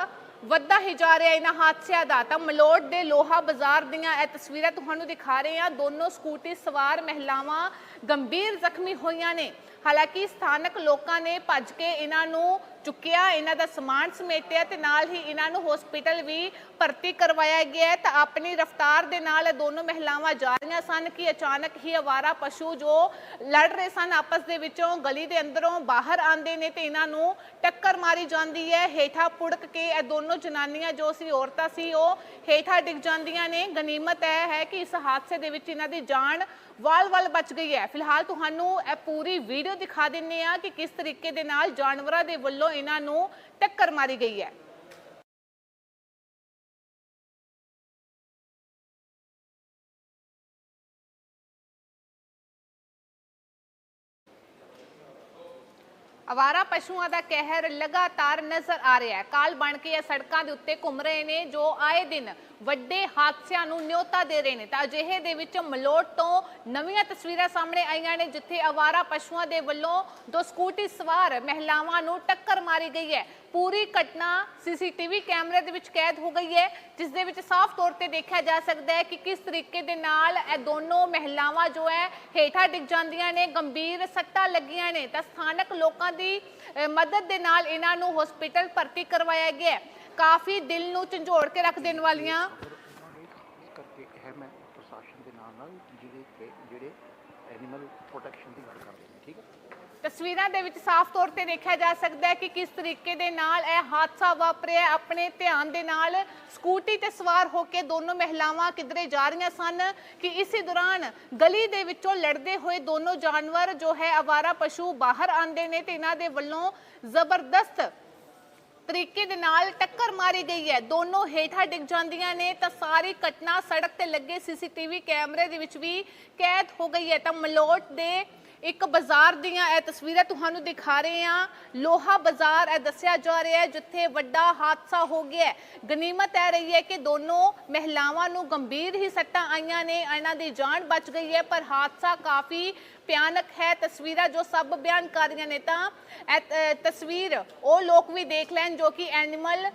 ਵੱਧਦਾ ਹੀ ਜਾ ਰਿਹਾ ਇਹਨਾਂ ਹਾਦਸਿਆਂ ਦਾ। ਤਾਂ ਮਲੋਟ ਦੇ ਲੋਹਾ ਬਾਜ਼ਾਰ ਦੀਆਂ ਇਹ ਤਸਵੀਰਾਂ ਤੁਹਾਨੂੰ ਦਿਖਾ ਰਹੇ ਹਾਂ। ਦੋਨੋਂ ਸਕੂਟੀ ਸਵਾਰ ਮਹਿਲਾਵਾਂ ਗੰਭੀਰ ਜ਼ਖਮੀ ਹੋਈਆਂ ਨੇ। ਹਾਲਾਂਕਿ ਸਥਾਨਕ ਲੋਕਾਂ ਨੇ ਭੱਜ ਕੇ ਇਹਨਾਂ ਨੂੰ ਚੁੱਕਿਆ, ਇਹਨਾਂ ਦਾ ਸਮਾਨ ਸਮੇਟਿਆ ਤੇ ਨਾਲ ਹੀ ਇਹਨਾਂ ਨੂੰ ਹਸਪੀਟਲ ਵੀ ਭਰਤੀ ਕਰਵਾਇਆ ਗਿਆ ਤਾਂ ਆਪਣੀ ਰਫ਼ਤਾਰ ਦੇ ਨਾਲ ਇਹ ਦੋਨੋਂ ਮਹਿਲਾਵਾਂ ਜਾ ਰਹੀਆਂ ਸਨ ਕਿ ਅਚਾਨਕ ਹੀ ਅਵਾਰਾ ਪਸ਼ੂ ਜੋ ਲੜ ਰਹੇ ਸਨ ਆਪਸ ਦੇ ਵਿੱਚੋਂ ਗਲੀ ਦੇ ਅੰਦਰੋਂ ਬਾਹਰ ਆਉਂਦੇ ਨੇ ਤੇ ਇਹਨਾਂ ਨੂੰ ਟੱਕਰ ਮਾਰੀ ਜਾਂਦੀ ਹੈ। ਹੇਠਾਂ ਪੁੜਕ ਕੇ ਇਹ ਦੋਨੋਂ ਜਨਾਨੀਆਂ ਜੋ ਸੀ, ਔਰਤਾਂ ਸੀ, ਉਹ ਹੇਠਾਂ ਡਿੱਗ ਜਾਂਦੀਆਂ ਨੇ। ਗਨੀਮਤ ਇਹ ਹੈ ਕਿ ਇਸ ਹਾਦਸੇ ਦੇ ਵਿੱਚ ਇਹਨਾਂ ਦੀ ਜਾਨ ਵਾਲ-ਵਾਲ ਬਚ ਗਈ ਹੈ। ਫਿਲਹਾਲ ਤੁਹਾਨੂੰ ਇਹ ਪੂਰੀ ਵੀਡੀਓ ਦਿਖਾ ਦਿੰਨੇ ਆ ਕਿ ਕਿਸ ਤਰੀਕੇ ਦੇ ਨਾਲ ਜਾਨਵਰਾਂ ਦੇ ਵੱਲੋਂ ਇਹਨਾਂ ਨੂੰ ਟੱਕਰ ਮਾਰੀ ਗਈ ਹੈ। ਅਵਾਰਾ ਪਸ਼ੂਆਂ ਦਾ ਕਹਿਰ ਲਗਾਤਾਰ ਨਜ਼ਰ ਆ ਰਿਹਾ ਹੈ। ਕਾਲ ਬਣ ਕੇ ਇਹ ਸੜਕਾਂ ਦੇ ਉੱਤੇ ਘੁੰਮ ਰਹੇ ਨੇ ਜੋ ਆਏ ਦਿਨ ਵੱਡੇ ਹਾਦਸਿਆਂ ਨੂੰ ਨਿਉਤਾ ਦੇ ਰਹੇ ਨੇ। ਤਾਂ ਅਜਿਹੇ ਦੇ ਵਿੱਚ ਮਲੋਟ ਤੋਂ ਨਵੀਆਂ ਤਸਵੀਰਾਂ ਸਾਹਮਣੇ ਆਈਆਂ ਨੇ, ਜਿੱਥੇ ਅਵਾਰਾ ਪਸ਼ੂਆਂ ਦੇ ਵੱਲੋਂ ਦੋ ਸਕੂਟੀ ਸਵਾਰ ਮਹਿਲਾਵਾਂ ਨੂੰ ਟੱਕਰ ਮਾਰੀ ਗਈ ਹੈ। ਪੂਰੀ ਘਟਨਾ ਸੀਸੀਟੀਵੀ ਕੈਮਰੇ ਦੇ ਵਿੱਚ ਕੈਦ ਹੋ ਗਈ ਹੈ, ਜਿਸ ਦੇ ਵਿੱਚ ਸਾਫ਼ ਤੌਰ ਤੇ ਦੇਖਿਆ ਜਾ ਸਕਦਾ ਹੈ ਕਿ ਕਿਸ ਤਰੀਕੇ ਦੇ ਨਾਲ ਇਹ ਦੋਨੋਂ ਮਹਿਲਾਵਾਂ ਜੋ ਹੈ, ਹੇਠਾਂ ਡਿੱਗ ਜਾਂਦੀਆਂ ਨੇ, ਗੰਭੀਰ ਸੱਟਾਂ ਲੱਗੀਆਂ ਨੇ। ਤਾਂ ਸਥਾਨਕ ਲੋਕਾਂ ਦੀ ਮਦਦ ਦੇ ਨਾਲ ਇਹਨਾਂ ਨੂੰ ਹਸਪੀਟਲ ਭਰਤੀ ਕਰਵਾਇਆ ਗਿਆ ਕਾਫੀ ਦਿਲ ਨੂੰ ਝੰਜੋੜ ਕੇ ਰੱਖ ਦੇਣ ਵਾਲੀਆਂ ਇਸ ਕਰਕੇ ਹੈ ਮੈਂ ਪ੍ਰਸ਼ਾਸਨ ਦੇ ਨਾਲ ਨਾਲ ਜਿਹੜੇ ਕਿ ਜਿਹੜੇ ਐਨੀਮਲ ਪ੍ਰੋਟੈਕਸ਼ਨ ਦੀ ਗੱਲ ਕਰਦੇ ਨੇ ਠੀਕ ਹੈ ਤਸਵੀਰਾਂ ਦੇ ਵਿੱਚ ਸਾਫ਼ ਤੌਰ ਤੇ ਦੇਖਿਆ ਜਾ ਸਕਦਾ ਹੈ ਕਿ ਕਿਸ ਤਰੀਕੇ ਦੇ ਨਾਲ ਇਹ ਹਾਦਸਾ ਵਾਪਰਿਆ। ਆਪਣੇ ਧਿਆਨ ਦੇ ਨਾਲ ਸਕੂਟੀ ਤੇ ਸਵਾਰ ਹੋ ਕੇ ਦੋਨੋਂ ਮਹਿਲਾਵਾਂ ਕਿਧਰੇ ਜਾ ਰਹੀਆਂ ਸਨ ਕਿ ਇਸੇ ਦੌਰਾਨ ਗਲੀ ਦੇ ਵਿੱਚੋਂ ਲੜਦੇ ਹੋਏ ਦੋਨੋਂ ਜਾਨਵਰ ਜੋ ਹੈ ਆਵਾਰਾ ਪਸ਼ੂ ਬਾਹਰ ਆਉਂਦੇ ਨੇ ਤੇ ਇਹਨਾਂ ਦੇ ਵੱਲੋਂ ਜ਼ਬਰਦਸਤ ਤਰੀਕੇ ਦੇ ਨਾਲ ਟੱਕਰ ਮਾਰੀ ਗਈ ਹੈ। ਦੋਨੋਂ ਹੇਠਾਂ ਡਿੱਗ ਜਾਂਦੀਆਂ ਨੇ। ਤਾਂ ਸਾਰੀ ਘਟਨਾ ਸੜਕ ਤੇ ਲੱਗੇ ਸੀਸੀਟੀਵੀ ਕੈਮਰੇ ਦੇ ਵਿੱਚ ਵੀ ਕੈਦ ਹੋ ਗਈ ਹੈ। ਤਾਂ ਮਲੋਟ ਦੇ ਇੱਕ ਬਾਜ਼ਾਰ ਦੀਆਂ ਇਹ ਤਸਵੀਰਾਂ ਤੁਹਾਨੂੰ ਦਿਖਾ ਰਹੇ ਹਾਂ। ਲੋਹਾ ਬਾਜ਼ਾਰ ਇਹ ਦੱਸਿਆ ਜਾ ਰਿਹਾ ਹੈ, ਜਿੱਥੇ ਵੱਡਾ ਹਾਦਸਾ ਹੋ ਗਿਆ ਗਨੀਮਤ ਇਹ ਰਹੀ ਹੈ ਕਿ ਦੋਨੋਂ ਮਹਿਲਾਵਾਂ ਨੂੰ ਗੰਭੀਰ ਹੀ ਸੱਟਾਂ ਆਈਆਂ ਨੇ, ਇਹਨਾਂ ਦੀ ਜਾਨ ਬਚ ਗਈ ਹੈ, ਪਰ ਹਾਦਸਾ ਕਾਫੀ ਭਿਆਨਕ ਹੈ। ਤਸਵੀਰਾਂ ਜੋ ਸਭ ਬਿਆਨ ਕਰ ਰਹੀਆਂ ਨੇ ਤਾਂ, ਤਸਵੀਰ ਉਹ ਲੋਕ ਵੀ ਦੇਖ ਲੈਣ ਜੋ ਕਿ ਐਨੀਮਲ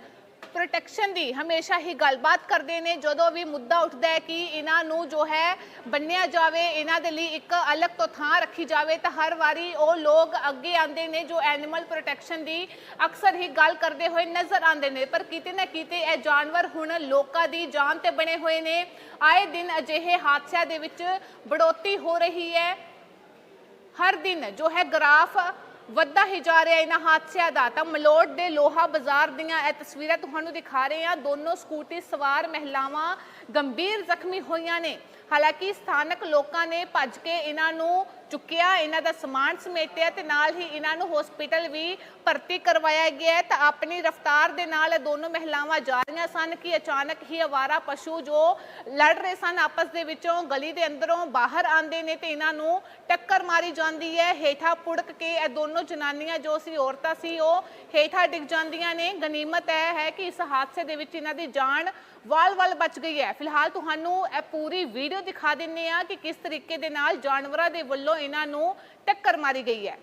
ਪ੍ਰੋਟੈਕਸ਼ਨ ਦੀ ਹਮੇਸ਼ਾ ਹੀ ਗੱਲਬਾਤ ਕਰਦੇ ਨੇ। ਜਦੋਂ ਵੀ ਮੁੱਦਾ ਉੱਠਦਾ ਹੈ ਕਿ ਇਹਨਾਂ ਨੂੰ ਜੋ ਹੈ ਬੰਨਿਆ ਜਾਵੇ, ਇਹਨਾਂ ਦੇ ਲਈ ਇੱਕ ਅਲੱਗ ਤੋਂ ਥਾਂ ਰੱਖੀ ਜਾਵੇ, ਤਾਂ ਹਰ ਵਾਰੀ ਉਹ ਲੋਕ ਅੱਗੇ ਆਉਂਦੇ ਨੇ, ਜੋ ਐਨੀਮਲ ਪ੍ਰੋਟੈਕਸ਼ਨ ਦੀ ਅਕਸਰ ਹੀ ਗੱਲ ਕਰਦੇ ਹੋਏ ਨਜ਼ਰ ਆਉਂਦੇ ਨੇ। ਪਰ ਕਿਤੇ ਨਾ ਕਿਤੇ ਇਹ ਜਾਨਵਰ ਹੁਣ ਲੋਕਾਂ ਦੀ ਜਾਨ ਤੇ ਬਣੇ ਹੋਏ ਨੇ। ਆਏ ਦਿਨ ਅਜਿਹੇ ਹਾਦਸਿਆਂ ਦੇ ਵਿੱਚ ਬੜੋਤੀ ਹੋ ਰਹੀ ਹੈ। ਹਰ ਦਿਨ ਜੋ ਹੈ ਗ੍ਰਾਫ ਵੱਧਦਾ ਹੀ ਜਾ ਰਿਹਾ ਇਹਨਾਂ ਹਾਦਸਿਆਂ ਦਾ। ਤਾਂ ਮਲੋਟ ਦੇ ਲੋਹਾ ਬਾਜ਼ਾਰ ਦੀਆਂ ਇਹ ਤਸਵੀਰਾਂ ਤੁਹਾਨੂੰ ਦਿਖਾ ਰਹੇ ਹਾਂ। ਦੋਨੋਂ ਸਕੂਟੀ ਸਵਾਰ ਮਹਿਲਾਵਾਂ ਗੰਭੀਰ ਜ਼ਖਮੀ ਹੋਈਆਂ ਨੇ। ਹਾਲਾਂਕਿ ਸਥਾਨਕ ਲੋਕਾਂ ਨੇ ਭੱਜ ਕੇ ਇਹਨਾਂ ਨੂੰ ਚੁੱਕਿਆ, ਇਹਨਾਂ ਦਾ ਸਮਾਨ ਸਮੇਟਿਆ ਤੇ ਨਾਲ ਹੀ ਇਹਨਾਂ ਨੂੰ ਹਸਪੀਟਲ ਵੀ ਭਰਤੀ ਕਰਵਾਇਆ ਗਿਆ ਤਾਂ ਆਪਣੀ ਰਫ਼ਤਾਰ ਦੇ ਨਾਲ ਇਹ ਦੋਨੋਂ ਮਹਿਲਾਵਾਂ ਜਾ ਰਹੀਆਂ ਸਨ ਕਿ ਅਚਾਨਕ ਹੀ ਅਵਾਰਾ ਪਸ਼ੂ ਜੋ ਲੜ ਰਹੇ ਸਨ ਆਪਸ ਦੇ ਵਿੱਚੋਂ ਗਲੀ ਦੇ ਅੰਦਰੋਂ ਬਾਹਰ ਆਉਂਦੇ ਨੇ ਤੇ ਇਹਨਾਂ ਨੂੰ ਟੱਕਰ ਮਾਰੀ ਜਾਂਦੀ ਹੈ। ਹੇਠਾਂ ਪੁੜਕ ਕੇ ਇਹ ਦੋਨੋਂ ਜਨਾਨੀਆਂ ਜੋ ਸੀ, ਔਰਤਾਂ ਸੀ, ਉਹ ਹੇਠਾਂ ਡਿੱਗ ਜਾਂਦੀਆਂ ਨੇ। ਗਨੀਮਤ ਇਹ ਹੈ ਕਿ ਇਸ ਹਾਦਸੇ ਦੇ ਵਿੱਚ ਇਹਨਾਂ ਦੀ ਜਾਨ ਵਾਲ-ਵਾਲ ਬਚ ਗਈ ਹੈ। ਫਿਲਹਾਲ ਤੁਹਾਨੂੰ ਇਹ ਪੂਰੀ ਵੀਡੀਓ ਦਿਖਾ ਦਿੰਨੇ ਆ ਕਿ ਕਿਸ ਤਰੀਕੇ ਦੇ ਨਾਲ ਜਾਨਵਰਾਂ ਦੇ ਵੱਲੋਂ ਇਹਨਾਂ ਨੂੰ ਟੱਕਰ ਮਾਰੀ ਗਈ ਹੈ।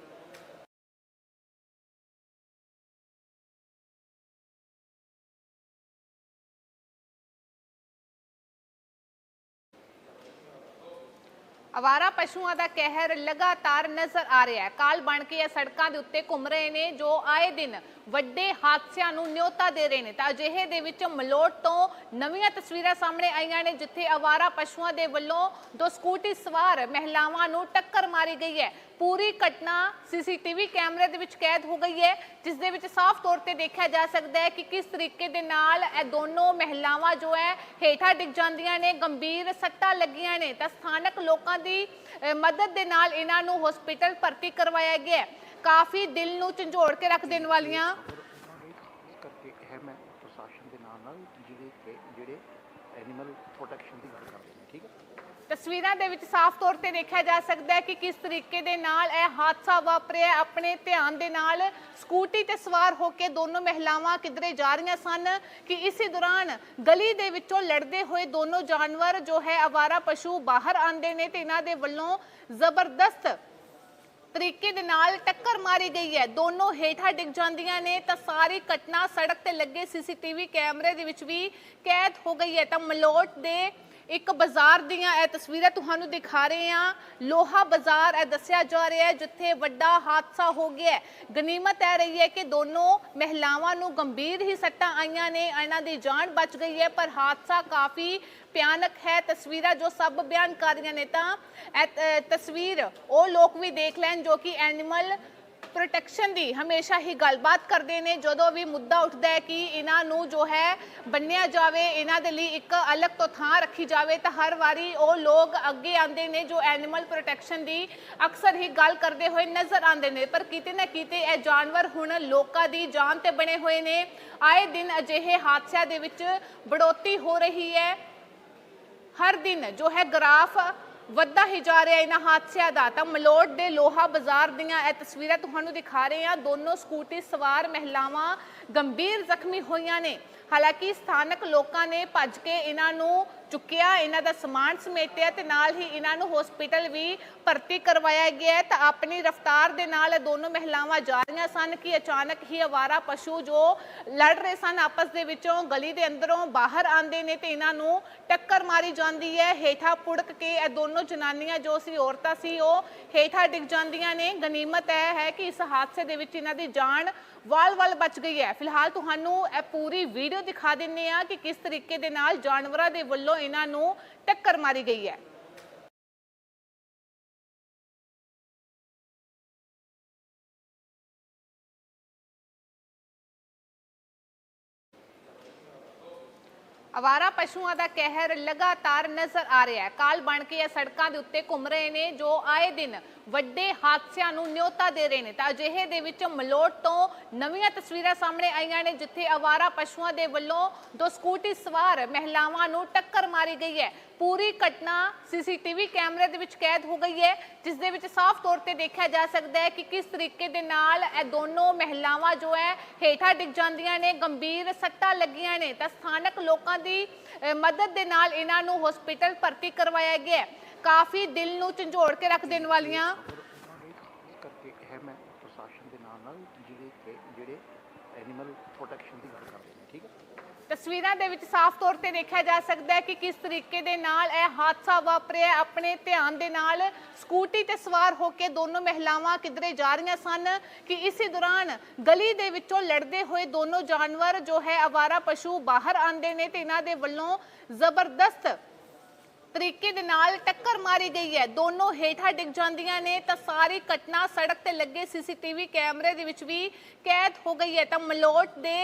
ਅਵਾਰਾ ਪਸ਼ੂਆਂ ਦਾ ਕਹਿਰ ਲਗਾਤਾਰ ਨਜ਼ਰ ਆ ਰਿਹਾ ਹੈ। ਕਾਲ ਬਣ ਕੇ ਇਹ ਸੜਕਾਂ ਦੇ ਉੱਤੇ ਘੁੰਮ ਰਹੇ ਨੇ, ਜੋ ਆਏ ਦਿਨ ਵੱਡੇ ਹਾਦਸਿਆਂ ਨੂੰ ਨਿਯੋਤਾ ਦੇ ਰਹੇ ਨੇ। ਤਾਂ ਅਜਿਹੇ ਦੇ ਵਿੱਚ ਮਲੋਟ ਤੋਂ ਨਵੀਆਂ ਤਸਵੀਰਾਂ ਸਾਹਮਣੇ ਆਈਆਂ ਨੇ, ਜਿੱਥੇ ਅਵਾਰਾ ਪਸ਼ੂਆਂ ਦੇ ਵੱਲੋਂ ਦੋ ਸਕੂਟੀ ਸਵਾਰ ਮਹਿਲਾਵਾਂ ਨੂੰ ਟੱਕਰ ਮਾਰੀ ਗਈ ਹੈ। ਪੂਰੀ ਘਟਨਾ ਸੀਸੀਟੀਵੀ ਕੈਮਰੇ ਦੇ ਵਿੱਚ ਕੈਦ ਹੋ ਗਈ ਹੈ, ਜਿਸ ਦੇ ਵਿੱਚ ਸਾਫ਼ ਤੌਰ ਤੇ ਦੇਖਿਆ ਜਾ ਸਕਦਾ ਹੈ ਕਿ ਕਿਸ ਤਰੀਕੇ ਦੇ ਨਾਲ ਇਹ ਦੋਨੋਂ ਮਹਿਲਾਵਾਂ ਜੋ ਹੈ ਹੇਠਾਂ ਡਿੱਗ ਜਾਂਦੀਆਂ ਨੇ, ਗੰਭੀਰ ਸੱਟਾਂ ਲੱਗੀਆਂ ਨੇ। ਤਾਂ ਸਥਾਨਕ ਲੋਕਾਂ ਦੀ ਮਦਦ ਦੇ ਨਾਲ ਇਹਨਾਂ ਨੂੰ ਹਸਪੀਟਲ ਭਰਤੀ ਕਰਵਾਇਆ ਗਿਆ ਕਾਫੀ ਦਿਲ ਨੂੰ ਝੰਜੋੜ ਕੇ ਰੱਖ ਦੇਣ ਵਾਲੀਆਂ ਕਰਕੇ ਇਹ ਮੈਂ ਪ੍ਰਸ਼ਾਸਨ ਦੇ ਨਾਲ ਨਾਲ ਜਿਹੜੇ ਜਿਹੜੇ ਐਨੀਮਲ ਪ੍ਰੋਟੈਕਸ਼ਨ ਦੀ ਗੱਲ ਕਰਦੇ ਨੇ ਠੀਕ ਹੈ ਤਸਵੀਰਾਂ ਦੇ ਵਿੱਚ ਸਾਫ਼ ਤੌਰ ਤੇ ਦੇਖਿਆ ਜਾ ਸਕਦਾ ਹੈ ਕਿ ਕਿਸ ਤਰੀਕੇ ਦੇ ਨਾਲ ਇਹ ਹਾਦਸਾ ਵਾਪਰਿਆ ਆਪਣੇ ਧਿਆਨ ਦੇ ਨਾਲ ਸਕੂਟੀ ਤੇ ਸਵਾਰ ਹੋ ਕੇ ਦੋਨੋਂ ਮਹਿਲਾਵਾਂ ਕਿਧਰੇ ਜਾ ਰਹੀਆਂ ਸਨ ਕਿ ਇਸੇ ਦੌਰਾਨ ਗਲੀ ਦੇ ਵਿੱਚੋਂ ਲੜਦੇ ਹੋਏ ਦੋਨੋਂ ਜਾਨਵਰ ਜੋ ਹੈ ਆਵਾਰਾ ਪਸ਼ੂ ਬਾਹਰ ਆਉਂਦੇ ਨੇ ਤੇ ਇਹਨਾਂ ਦੇ ਵੱਲੋਂ ਜ਼ਬਰਦਸਤ ਤਰੀਕੇ ਦੇ ਨਾਲ ਟੱਕਰ ਮਾਰੀ ਗਈ ਹੈ। ਦੋਨੋਂ ਹੇਠਾਂ ਡਿੱਗ ਜਾਂਦੀਆਂ ਨੇ ਤਾਂ ਸਾਰੀ ਘਟਨਾ ਸੜਕ ਤੇ ਲੱਗੇ ਸੀਸੀਟੀਵੀ ਕੈਮਰੇ ਦੇ ਵਿੱਚ ਵੀ ਕੈਦ ਹੋ ਗਈ ਹੈ। ਤਾਂ ਮਲੋਟ ਦੇ ਇੱਕ ਬਾਜ਼ਾਰ ਦੀਆਂ ਇਹ ਤਸਵੀਰਾਂ ਤੁਹਾਨੂੰ ਦਿਖਾ ਰਹੇ ਹਾਂ। ਲੋਹਾ ਬਾਜ਼ਾਰ ਇਹ ਦੱਸਿਆ ਜਾ ਰਿਹਾ ਹੈ, ਜਿੱਥੇ ਵੱਡਾ ਹਾਦਸਾ ਹੋ ਗਿਆ ਹੈ। ਗਨੀਮਤ ਇਹ ਰਹੀ ਹੈ ਕਿ ਦੋਨੋਂ ਮਹਿਲਾਵਾਂ ਨੂੰ ਗੰਭੀਰ ਹੀ ਸੱਟਾਂ ਆਈਆਂ ਨੇ, ਇਹਨਾਂ ਦੀ ਜਾਨ ਬਚ ਗਈ ਹੈ, ਪਰ ਹਾਦਸਾ ਕਾਫੀ ਭਿਆਨਕ ਹੈ। ਤਸਵੀਰਾਂ ਜੋ ਸਭ ਬਿਆਨ ਕਰ ਰਹੀਆਂ ਨੇ ਤਾਂ, ਤਸਵੀਰ ਉਹ ਲੋਕ ਵੀ ਦੇਖ ਲੈਣ ਜੋ ਕਿ ਐਨੀਮਲ ਪ੍ਰੋਟੈਕਸ਼ਨ ਦੀ ਹਮੇਸ਼ਾ ਹੀ ਗੱਲਬਾਤ ਕਰਦੇ ਨੇ। ਜਦੋਂ ਵੀ ਮੁੱਦਾ ਉੱਠਦਾ ਹੈ ਕਿ ਇਹਨਾਂ ਨੂੰ ਜੋ ਹੈ ਬੰਨਿਆ ਜਾਵੇ, ਇਹਨਾਂ ਦੇ ਲਈ ਇੱਕ ਅਲੱਗ ਤੋਂ ਥਾਂ ਰੱਖੀ ਜਾਵੇ, ਤਾਂ ਹਰ ਵਾਰੀ ਉਹ ਲੋਕ ਅੱਗੇ ਆਉਂਦੇ ਨੇ, ਜੋ ਐਨੀਮਲ ਪ੍ਰੋਟੈਕਸ਼ਨ ਦੀ ਅਕਸਰ ਹੀ ਗੱਲ ਕਰਦੇ ਹੋਏ ਨਜ਼ਰ ਆਉਂਦੇ ਨੇ। ਪਰ ਕਿਤੇ ਨਾ ਕਿਤੇ ਇਹ ਜਾਨਵਰ ਹੁਣ ਲੋਕਾਂ ਦੀ ਜਾਨ ਤੇ ਬਣੇ ਹੋਏ ਨੇ। ਆਏ ਦਿਨ ਅਜਿਹੇ ਹਾਦਸਿਆਂ ਦੇ ਵਿੱਚ ਬੜੋਤੀ ਹੋ ਰਹੀ ਹੈ। ਹਰ ਦਿਨ ਜੋ ਹੈ ਗ੍ਰਾਫ ਵੱਧਦਾ ਹੀ ਜਾ ਰਿਹਾ ਇਹਨਾਂ ਹਾਦਸਿਆਂ ਦਾ। ਤਾਂ ਮਲੋਟ ਦੇ ਲੋਹਾ ਬਾਜ਼ਾਰ ਦੀਆਂ ਇਹ ਤਸਵੀਰਾਂ ਤੁਹਾਨੂੰ ਦਿਖਾ ਰਹੇ ਹਾਂ। ਦੋਨੋਂ ਸਕੂਟੀ ਸਵਾਰ ਮਹਿਲਾਵਾਂ ਗੰਭੀਰ ਜ਼ਖਮੀ ਹੋਈਆਂ ਨੇ। ਹਾਲਾਂਕਿ ਸਥਾਨਕ ਲੋਕਾਂ ਨੇ ਭੱਜ ਕੇ ਇਹਨਾਂ ਨੂੰ ਚੁੱਕਿਆ, ਇਹਨਾਂ ਦਾ ਸਮਾਨ ਸਮੇਟਿਆ ਤੇ ਨਾਲ ਹੀ ਇਹਨਾਂ ਨੂੰ ਹਸਪੀਟਲ ਵੀ ਭਰਤੀ ਕਰਵਾਇਆ ਗਿਆ ਤਾਂ ਆਪਣੀ ਰਫ਼ਤਾਰ ਦੇ ਨਾਲ ਇਹ ਦੋਨੋਂ ਮਹਿਲਾਵਾਂ ਜਾ ਰਹੀਆਂ ਸਨ ਕਿ ਅਚਾਨਕ ਹੀ ਅਵਾਰਾ ਪਸ਼ੂ ਜੋ ਲੜ ਰਹੇ ਸਨ ਆਪਸ ਦੇ ਵਿੱਚੋਂ ਗਲੀ ਦੇ ਅੰਦਰੋਂ ਬਾਹਰ ਆਉਂਦੇ ਨੇ ਤੇ ਇਹਨਾਂ ਨੂੰ ਟੱਕਰ ਮਾਰੀ ਜਾਂਦੀ ਹੈ। ਹੇਠਾਂ ਪੁੜਕ ਕੇ ਇਹ ਦੋਨੋਂ ਜਨਾਨੀਆਂ ਜੋ ਸੀ, ਔਰਤਾਂ ਸੀ, ਉਹ ਹੇਠਾਂ ਡਿੱਗ ਜਾਂਦੀਆਂ ਨੇ। ਗਨੀਮਤ ਇਹ ਹੈ ਕਿ ਇਸ ਹਾਦਸੇ ਦੇ ਵਿੱਚ ਇਹਨਾਂ ਦੀ ਜਾਨ ਵਾਲ-ਵਾਲ ਬਚ ਗਈ ਹੈ। ਫਿਲਹਾਲ ਤੁਹਾਨੂੰ ਇਹ ਪੂਰੀ ਵੀਡੀਓ ਵੀਡੀਓ ਦਿਖਾ ਦਿੰਨੇ ਆ ਕਿ ਕਿਸ ਤਰੀਕੇ ਦੇ ਨਾਲ ਜਾਨਵਰਾਂ ਦੇ ਵੱਲੋਂ ਇਹਨਾਂ ਨੂੰ ਟੱਕਰ ਮਾਰੀ ਗਈ ਹੈ। ਅਵਾਰਾ ਪਸ਼ੂਆਂ ਦਾ ਕਹਿਰ ਲਗਾਤਾਰ ਨਜ਼ਰ ਆ ਰਿਹਾ ਹੈ। ਕਾਲ ਬਣ ਕੇ ਇਹ ਸੜਕਾਂ ਦੇ ਉੱਤੇ ਘੁੰਮ ਰਹੇ ਨੇ ਜੋ ਆਏ ਦਿਨ ਵੱਡੇ ਹਾਦਸਿਆਂ ਨੂੰ ਨਿਯੋਤਾ ਦੇ ਰਹੇ ਨੇ। ਤਾਂ ਅਜਿਹੇ ਦੇ ਵਿੱਚ ਮਲੋਟ ਤੋਂ ਨਵੀਆਂ ਤਸਵੀਰਾਂ ਸਾਹਮਣੇ ਆਈਆਂ ਨੇ, ਜਿੱਥੇ ਅਵਾਰਾ ਪਸ਼ੂਆਂ ਦੇ ਵੱਲੋਂ ਦੋ ਸਕੂਟੀ ਸਵਾਰ ਮਹਿਲਾਵਾਂ ਨੂੰ ਟੱਕਰ ਮਾਰੀ ਗਈ ਹੈ। ਪੂਰੀ ਘਟਨਾ ਸੀਸੀਟੀਵੀ ਕੈਮਰੇ ਦੇ ਵਿੱਚ ਕੈਦ ਹੋ ਗਈ ਹੈ, ਜਿਸ ਦੇ ਵਿੱਚ ਸਾਫ਼ ਤੌਰ ਤੇ ਦੇਖਿਆ ਜਾ ਸਕਦਾ ਹੈ ਕਿ ਕਿਸ ਤਰੀਕੇ ਦੇ ਨਾਲ ਇਹ ਦੋਨੋਂ ਮਹਿਲਾਵਾਂ ਜੋ ਹੈ ਹੇਠਾਂ ਡਿੱਗ ਜਾਂਦੀਆਂ ਨੇ, ਗੰਭੀਰ ਸੱਟਾਂ ਲੱਗੀਆਂ ਨੇ। ਤਾਂ ਸਥਾਨਕ ਲੋਕਾਂ ਦੀ ਮਦਦ ਦੇ ਨਾਲ ਇਹਨਾਂ ਨੂੰ ਹਸਪੀਟਲ ਭਰਤੀ ਕਰਵਾਇਆ ਗਿਆ ਹੈ। ਕਾਫੀ ਦਿਲ ਨੂੰ ਝੰਜੋੜ ਕੇ ਰੱਖ ਦੇਣ ਵਾਲੀਆਂ ਇਸ ਕਰਕੇ ਹੈ ਮੈਂ ਪ੍ਰਸ਼ਾਸਨ ਦੇ ਨਾਲ ਨਾਲ ਜਿਹੜੇ ਕਿ ਜਿਹੜੇ ਐਨੀਮਲ ਪ੍ਰੋਟੈਕਸ਼ਨ ਦੀ ਗੱਲ ਕਰਦੇ ਨੇ ਠੀਕ ਹੈ ਤਸਵੀਰਾਂ ਦੇ ਵਿੱਚ ਸਾਫ਼ ਤੌਰ ਤੇ ਦੇਖਿਆ ਜਾ ਸਕਦਾ ਹੈ ਕਿ ਕਿਸ ਤਰੀਕੇ ਦੇ ਨਾਲ ਇਹ ਹਾਦਸਾ ਵਾਪਰਿਆ। ਆਪਣੇ ਧਿਆਨ ਦੇ ਨਾਲ ਸਕੂਟੀ ਤੇ ਸਵਾਰ ਹੋ ਕੇ ਦੋਨੋਂ ਮਹਿਲਾਵਾਂ ਕਿਧਰੇ ਜਾ ਰਹੀਆਂ ਸਨ ਕਿ ਇਸੇ ਦੌਰਾਨ ਗਲੀ ਦੇ ਵਿੱਚੋਂ ਲੜਦੇ ਹੋਏ ਦੋਨੋਂ ਜਾਨਵਰ ਜੋ ਹੈ ਅਵਾਰਾ ਪਸ਼ੂ ਬਾਹਰ ਆਉਂਦੇ ਨੇ ਤੇ ਇਹਨਾਂ ਦੇ ਵੱਲੋਂ ਜ਼ਬਰਦਸਤ ਤਰੀਕੇ ਦੇ ਨਾਲ ਟੱਕਰ ਮਾਰੀ ਗਈ ਹੈ। ਦੋਨੋਂ ਹੇਠਾਂ ਡਿੱਗ ਜਾਂਦੀਆਂ ਨੇ ਤਾਂ ਸਾਰੀ ਘਟਨਾ ਸੜਕ ਤੇ ਲੱਗੇ ਸੀਸੀਟੀਵੀ ਕੈਮਰੇ ਦੇ ਵਿੱਚ ਵੀ ਕੈਦ ਹੋ ਗਈ ਹੈ। ਤਾਂ ਮਲੋਟ ਦੇ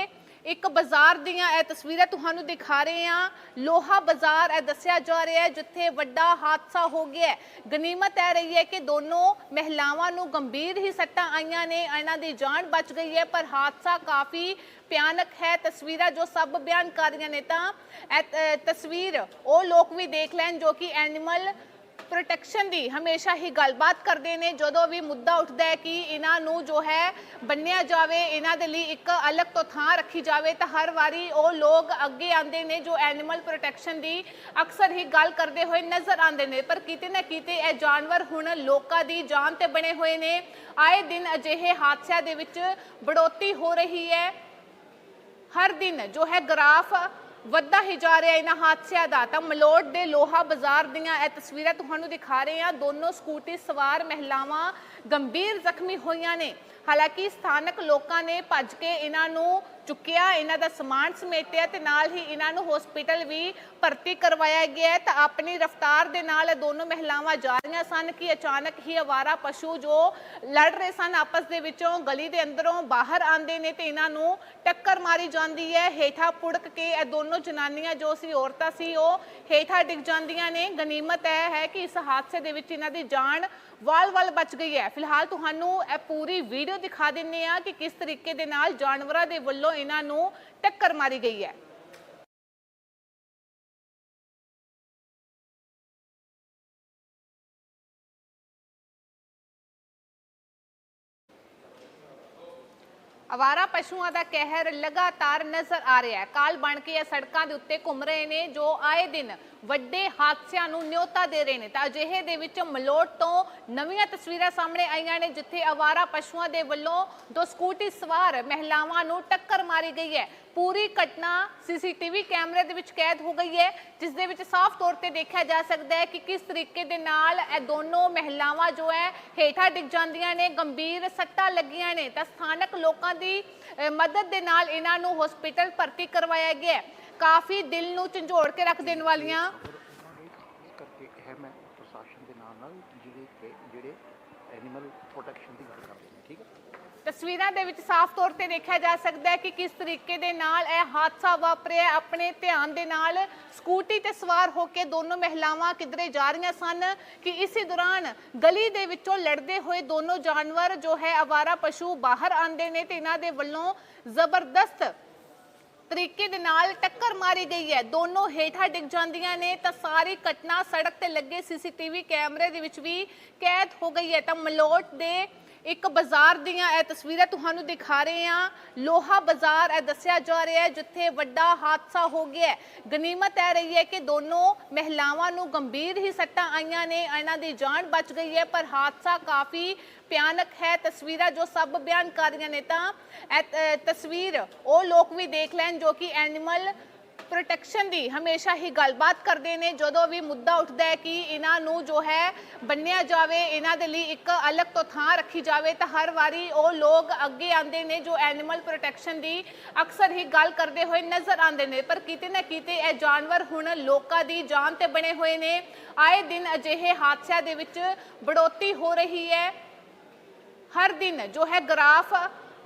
ਇੱਕ ਬਾਜ਼ਾਰ ਦੀਆਂ ਇਹ ਤਸਵੀਰਾਂ ਤੁਹਾਨੂੰ ਦਿਖਾ ਰਹੇ ਹਾਂ। ਲੋਹਾ ਬਾਜ਼ਾਰ ਇਹ ਦੱਸਿਆ ਜਾ ਰਿਹਾ ਹੈ, ਜਿੱਥੇ ਵੱਡਾ ਹਾਦਸਾ ਹੋ ਗਿਆ ਹੈ। ਗਨੀਮਤ ਇਹ ਰਹੀ ਹੈ ਕਿ ਦੋਨੋਂ ਮਹਿਲਾਵਾਂ ਨੂੰ ਗੰਭੀਰ ਹੀ ਸੱਟਾਂ ਆਈਆਂ ਨੇ, ਇਹਨਾਂ ਦੀ ਜਾਨ ਬਚ ਗਈ ਹੈ, ਪਰ ਹਾਦਸਾ ਕਾਫੀ ਭਿਆਨਕ ਹੈ। ਤਸਵੀਰਾਂ ਜੋ ਸਭ ਬਿਆਨ ਕਰ ਰਹੀਆਂ ਨੇ ਤਾਂ, ਤਸਵੀਰ ਉਹ ਲੋਕ ਵੀ ਦੇਖ ਲੈਣ ਜੋ ਕਿ ਐਨੀਮਲ ਪ੍ਰੋਟੈਕਸ਼ਨ ਦੀ ਹਮੇਸ਼ਾ ਹੀ ਗੱਲਬਾਤ ਕਰਦੇ ਨੇ। ਜਦੋਂ ਵੀ ਮੁੱਦਾ ਉੱਠਦਾ ਹੈ ਕਿ ਇਹਨਾਂ ਨੂੰ ਜੋ ਹੈ ਬੰਨਿਆ ਜਾਵੇ, ਇਹਨਾਂ ਦੇ ਲਈ ਇੱਕ ਅਲੱਗ ਤੋਂ ਥਾਂ ਰੱਖੀ ਜਾਵੇ, ਤਾਂ ਹਰ ਵਾਰੀ ਉਹ ਲੋਕ ਅੱਗੇ ਆਉਂਦੇ ਨੇ, ਜੋ ਐਨੀਮਲ ਪ੍ਰੋਟੈਕਸ਼ਨ ਦੀ ਅਕਸਰ ਹੀ ਗੱਲ ਕਰਦੇ ਹੋਏ ਨਜ਼ਰ ਆਉਂਦੇ ਨੇ। ਪਰ ਕਿਤੇ ਨਾ ਕਿਤੇ ਇਹ ਜਾਨਵਰ ਹੁਣ ਲੋਕਾਂ ਦੀ ਜਾਨ ਤੇ ਬਣੇ ਹੋਏ ਨੇ। ਆਏ ਦਿਨ ਅਜਿਹੇ ਹਾਦਸਿਆਂ ਦੇ ਵਿੱਚ ਬੜੋਤੀ ਹੋ ਰਹੀ ਹੈ। ਹਰ ਦਿਨ ਜੋ ਹੈ ਗ੍ਰਾਫ ਵੱਧਦਾ ਹੀ ਜਾ ਰਿਹਾ ਇਹਨਾਂ ਹਾਦਸਿਆਂ ਦਾ। ਤਾਂ ਮਲੋਟ ਦੇ ਲੋਹਾ ਬਾਜ਼ਾਰ ਦੀਆਂ ਇਹ ਤਸਵੀਰਾਂ ਤੁਹਾਨੂੰ ਦਿਖਾ ਰਹੇ ਹਾਂ। ਦੋਨੋਂ ਸਕੂਟੀ ਸਵਾਰ ਮਹਿਲਾਵਾਂ ਗੰਭੀਰ ਜ਼ਖਮੀ ਹੋਈਆਂ ਨੇ। ਹਾਲਾਂਕਿ ਸਥਾਨਕ ਲੋਕਾਂ ਨੇ ਭੱਜ ਕੇ ਇਹਨਾਂ ਨੂੰ ਚੁੱਕਿਆ, ਇਹਨਾਂ ਦਾ ਸਮਾਨ ਸਮੇਟਿਆ ਤੇ ਨਾਲ ਹੀ ਇਹਨਾਂ ਨੂੰ ਹਸਪੀਟਲ ਵੀ ਭਰਤੀ ਕਰਵਾਇਆ ਗਿਆ ਤਾਂ ਆਪਣੀ ਰਫ਼ਤਾਰ ਦੇ ਨਾਲ ਇਹ ਦੋਨੋਂ ਮਹਿਲਾਵਾਂ ਜਾ ਰਹੀਆਂ ਸਨ ਕਿ ਅਚਾਨਕ ਹੀ ਅਵਾਰਾ ਪਸ਼ੂ ਜੋ ਲੜ ਰਹੇ ਸਨ ਆਪਸ ਦੇ ਵਿੱਚੋਂ ਗਲੀ ਦੇ ਅੰਦਰੋਂ ਬਾਹਰ ਆਉਂਦੇ ਨੇ ਤੇ ਇਹਨਾਂ ਨੂੰ ਟੱਕਰ ਮਾਰੀ ਜਾਂਦੀ ਹੈ। ਹੇਠਾਂ ਪੁੜਕ ਕੇ ਇਹ ਦੋਨੋਂ ਜਨਾਨੀਆਂ ਜੋ ਸੀ, ਔਰਤਾਂ ਸੀ, ਉਹ ਹੇਠਾਂ ਡਿੱਗ ਜਾਂਦੀਆਂ ਨੇ। ਗਨੀਮਤ ਇਹ ਹੈ ਕਿ ਇਸ ਹਾਦਸੇ ਦੇ ਵਿੱਚ ਇਹਨਾਂ ਦੀ ਜਾਨ ਵਾਲ-ਵਾਲ ਬਚ ਗਈ ਹੈ। ਫਿਲਹਾਲ ਤੁਹਾਨੂੰ ਇਹ ਪੂਰੀ ਵੀਡੀਓ ਦਿਖਾ ਦਿੰਨੇ ਆ ਕਿ ਕਿਸ ਤਰੀਕੇ ਦੇ ਨਾਲ ਜਾਨਵਰਾਂ ਦੇ ਵੱਲੋਂ ਇਹਨਾਂ ਨੂੰ ਟੱਕਰ ਮਾਰੀ ਗਈ ਹੈ। ਅਵਾਰਾ ਪਸ਼ੂਆਂ ਦਾ ਕਹਿਰ ਲਗਾਤਾਰ ਨਜ਼ਰ ਆ ਰਿਹਾ ਹੈ। ਕਾਲ ਬਣ ਕੇ ਇਹ ਸੜਕਾਂ ਦੇ ਉੱਤੇ ਘੁੰਮ ਰਹੇ ਨੇ, ਜੋ ਆਏ ਦਿਨ ਵੱਡੇ ਹਾਦਸਿਆਂ ਨੂੰ ਨਿਯੋਤਾ ਦੇ ਰਹੇ ਨੇ। ਤਾਂ ਅਜਿਹੇ ਦੇ ਵਿੱਚ ਮਲੋਟ ਤੋਂ ਨਵੀਆਂ ਤਸਵੀਰਾਂ ਸਾਹਮਣੇ ਆਈਆਂ ਨੇ, ਜਿੱਥੇ ਅਵਾਰਾ ਪਸ਼ੂਆਂ ਦੇ ਵੱਲੋਂ ਦੋ ਸਕੂਟੀ ਸਵਾਰ ਮਹਿਲਾਵਾਂ ਨੂੰ ਟੱਕਰ ਮਾਰੀ ਗਈ ਹੈ। ਪੂਰੀ ਘਟਨਾ ਸੀਸੀਟੀਵੀ ਕੈਮਰੇ ਦੇ ਵਿੱਚ ਕੈਦ ਹੋ ਗਈ ਹੈ, ਜਿਸ ਦੇ ਵਿੱਚ ਸਾਫ਼ ਤੌਰ ਤੇ ਦੇਖਿਆ ਜਾ ਸਕਦਾ ਹੈ ਕਿ ਕਿਸ ਤਰੀਕੇ ਦੇ ਨਾਲ ਇਹ ਦੋਨੋਂ ਮਹਿਲਾਵਾਂ ਜੋ ਹੈ ਹੇਠਾਂ ਡਿੱਗ ਜਾਂਦੀਆਂ ਨੇ, ਗੰਭੀਰ ਸੱਟਾਂ ਲੱਗੀਆਂ ਨੇ। ਤਾਂ ਸਥਾਨਕ ਲੋਕਾਂ ਦੀ ਮਦਦ ਦੇ ਨਾਲ ਇਹਨਾਂ ਨੂੰ ਹਸਪੀਟਲ ਭਰਤੀ ਕਰਵਾਇਆ ਗਿਆ ਕਾਫੀ ਦਿਲ ਨੂੰ ਝੰਜੋੜ ਕੇ ਰੱਖ ਦੇਣ ਵਾਲੀਆਂ ਕਰਕੇ ਹੈ ਮੈਂ ਪ੍ਰਸ਼ਾਸਨ ਦੇ ਨਾਲ ਨਾਲ ਜਿਹੜੇ ਜਿਹੜੇ ਐਨੀਮਲ ਪ੍ਰੋਟੈਕਸ਼ਨ ਦੀ ਗੱਲ ਕਰਦੇ ਨੇ ਠੀਕ ਹੈ ਤਸਵੀਰਾਂ ਦੇ ਵਿੱਚ ਸਾਫ਼ ਤੌਰ ਤੇ ਦੇਖਿਆ ਜਾ ਸਕਦਾ ਹੈ ਕਿ ਕਿਸ ਤਰੀਕੇ ਦੇ ਨਾਲ ਇਹ ਹਾਦਸਾ ਵਾਪਰਿਆ ਆਪਣੇ ਧਿਆਨ ਦੇ ਨਾਲ ਸਕੂਟੀ ਤੇ ਸਵਾਰ ਹੋ ਕੇ ਦੋਨੋਂ ਮਹਿਲਾਵਾਂ ਕਿਧਰੇ ਜਾ ਰਹੀਆਂ ਸਨ ਕਿ ਇਸੇ ਦੌਰਾਨ ਗਲੀ ਦੇ ਵਿੱਚੋਂ ਲੜਦੇ ਹੋਏ ਦੋਨੋਂ ਜਾਨਵਰ ਜੋ ਹੈ ਅਵਾਰਾ ਪਸ਼ੂ ਬਾਹਰ ਆਉਂਦੇ ਨੇ ਤੇ ਇਹਨਾਂ ਦੇ ਵੱਲੋਂ ਜ਼ਬਰਦਸਤ ਤਰੀਕੇ ਦੇ ਨਾਲ ਟੱਕਰ ਮਾਰੀ ਗਈ ਹੈ। ਦੋਨੋਂ ਹੇਠਾਂ ਡਿੱਗ ਜਾਂਦੀਆਂ ਨੇ ਤਾਂ ਸਾਰੀ ਘਟਨਾ ਸੜਕ ਤੇ ਲੱਗੇ ਸੀਸੀਟੀਵੀ ਕੈਮਰੇ ਦੇ ਵਿੱਚ ਵੀ ਕੈਦ ਹੋ ਗਈ ਹੈ। ਤਾਂ ਮਲੋਟ ਦੇ ਇੱਕ ਬਾਜ਼ਾਰ ਦੀਆਂ ਇਹ ਤਸਵੀਰਾਂ ਤੁਹਾਨੂੰ ਦਿਖਾ ਰਹੇ ਹਾਂ। ਲੋਹਾ ਬਾਜ਼ਾਰ ਇਹ ਦੱਸਿਆ ਜਾ ਰਿਹਾ ਹੈ, ਜਿੱਥੇ ਵੱਡਾ ਹਾਦਸਾ ਹੋ ਗਿਆ ਹੈ। ਗਨੀਮਤ ਇਹ ਰਹੀ ਹੈ ਕਿ ਦੋਨੋਂ ਮਹਿਲਾਵਾਂ ਨੂੰ ਗੰਭੀਰ ਹੀ ਸੱਟਾਂ ਆਈਆਂ ਨੇ, ਇਹਨਾਂ ਦੀ ਜਾਨ ਬਚ ਗਈ ਹੈ, ਪਰ ਹਾਦਸਾ ਕਾਫੀ ਭਿਆਨਕ ਹੈ। ਤਸਵੀਰਾਂ ਜੋ ਸਭ ਬਿਆਨ ਕਰ ਰਹੀਆਂ ਨੇ ਤਾਂ, ਤਸਵੀਰ ਉਹ ਲੋਕ ਵੀ ਦੇਖ ਲੈਣ ਜੋ ਕਿ ਐਨੀਮਲ ਪ੍ਰੋਟੈਕਸ਼ਨ ਦੀ ਹਮੇਸ਼ਾ ਹੀ ਗੱਲਬਾਤ ਕਰਦੇ ਨੇ। ਜਦੋਂ ਵੀ ਮੁੱਦਾ ਉੱਠਦਾ ਹੈ ਕਿ ਇਹਨਾਂ ਨੂੰ ਜੋ ਹੈ ਬੰਨਿਆ ਜਾਵੇ, ਇਹਨਾਂ ਦੇ ਲਈ ਇੱਕ ਅਲੱਗ ਤੋਂ ਥਾਂ ਰੱਖੀ ਜਾਵੇ, ਤਾਂ ਹਰ ਵਾਰੀ ਉਹ ਲੋਕ ਅੱਗੇ ਆਉਂਦੇ ਨੇ, ਜੋ ਐਨੀਮਲ ਪ੍ਰੋਟੈਕਸ਼ਨ ਦੀ ਅਕਸਰ ਹੀ ਗੱਲ ਕਰਦੇ ਹੋਏ ਨਜ਼ਰ ਆਉਂਦੇ ਨੇ। ਪਰ ਕਿਤੇ ਨਾ ਕਿਤੇ ਇਹ ਜਾਨਵਰ ਹੁਣ ਲੋਕਾਂ ਦੀ ਜਾਨ ਤੇ ਬਣੇ ਹੋਏ ਨੇ। ਆਏ ਦਿਨ ਅਜਿਹੇ ਹਾਦਸਿਆਂ ਦੇ ਵਿੱਚ ਬੜੋਤੀ ਹੋ ਰਹੀ ਹੈ। ਹਰ ਦਿਨ ਜੋ ਹੈ ਗ੍ਰਾਫ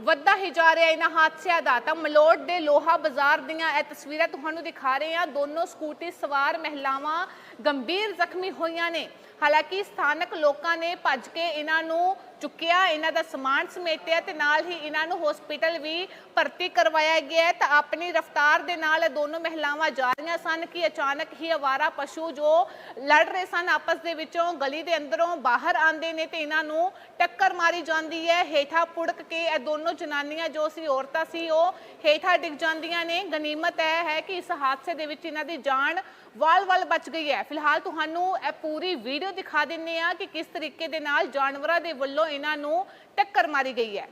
ਵੱਧਦਾ ਹੀ ਜਾ ਰਿਹਾ ਇਹਨਾਂ ਹਾਦਸਿਆਂ ਦਾ। ਤਾਂ ਮਲੋਟ ਦੇ ਲੋਹਾ ਬਾਜ਼ਾਰ ਦੀਆਂ ਇਹ ਤਸਵੀਰਾਂ ਤੁਹਾਨੂੰ ਦਿਖਾ ਰਹੇ ਹਾਂ। ਦੋਨੋਂ ਸਕੂਟੀ ਸਵਾਰ ਮਹਿਲਾਵਾਂ ਗੰਭੀਰ ਜ਼ਖਮੀ ਹੋਈਆਂ ਨੇ। ਹਾਲਾਂਕਿ ਸਥਾਨਕ ਲੋਕਾਂ ਨੇ ਭੱਜ ਕੇ ਇਹਨਾਂ ਨੂੰ ਚੁੱਕਿਆ, ਇਹਨਾਂ ਦਾ ਸਮਾਨ ਸਮੇਟਿਆ ਤੇ ਨਾਲ ਹੀ ਇਹਨਾਂ ਨੂੰ ਹਸਪੀਟਲ ਵੀ ਭਰਤੀ ਕਰਵਾਇਆ ਗਿਆ ਤਾਂ ਆਪਣੀ ਰਫ਼ਤਾਰ ਦੇ ਨਾਲ ਇਹ ਦੋਨੋਂ ਮਹਿਲਾਵਾਂ ਜਾ ਰਹੀਆਂ ਸਨ ਕਿ ਅਚਾਨਕ ਹੀ ਅਵਾਰਾ ਪਸ਼ੂ ਜੋ ਲੜ ਰਹੇ ਸਨ ਆਪਸ ਦੇ ਵਿੱਚੋਂ ਗਲੀ ਦੇ ਅੰਦਰੋਂ ਬਾਹਰ ਆਉਂਦੇ ਨੇ ਤੇ ਇਹਨਾਂ ਨੂੰ ਟੱਕਰ ਮਾਰੀ ਜਾਂਦੀ ਹੈ। ਹੇਠਾਂ ਪੁੜਕ ਕੇ ਇਹ ਦੋਨੋਂ ਜਨਾਨੀਆਂ ਜੋ ਸੀ, ਔਰਤਾਂ ਸੀ, ਉਹ ਹੇਠਾਂ ਡਿੱਗ ਜਾਂਦੀਆਂ ਨੇ। ਗਨੀਮਤ ਇਹ ਹੈ ਕਿ ਇਸ ਹਾਦਸੇ ਦੇ ਵਿੱਚ ਇਹਨਾਂ ਦੀ ਜਾਨ ਵਾਲ-ਵਾਲ ਬਚ ਗਈ ਹੈ। ਫਿਲਹਾਲ ਤੁਹਾਨੂੰ ਇਹ ਪੂਰੀ ਵੀਡੀਓ ਦਿਖਾ ਦਿੰਨੇ ਆ ਕਿ ਕਿਸ ਤਰੀਕੇ ਦੇ ਨਾਲ ਜਾਨਵਰਾਂ ਦੇ ਵੱਲੋਂ ਇਹਨਾਂ ਨੂੰ ਟੱਕਰ ਮਾਰੀ ਗਈ ਹੈ।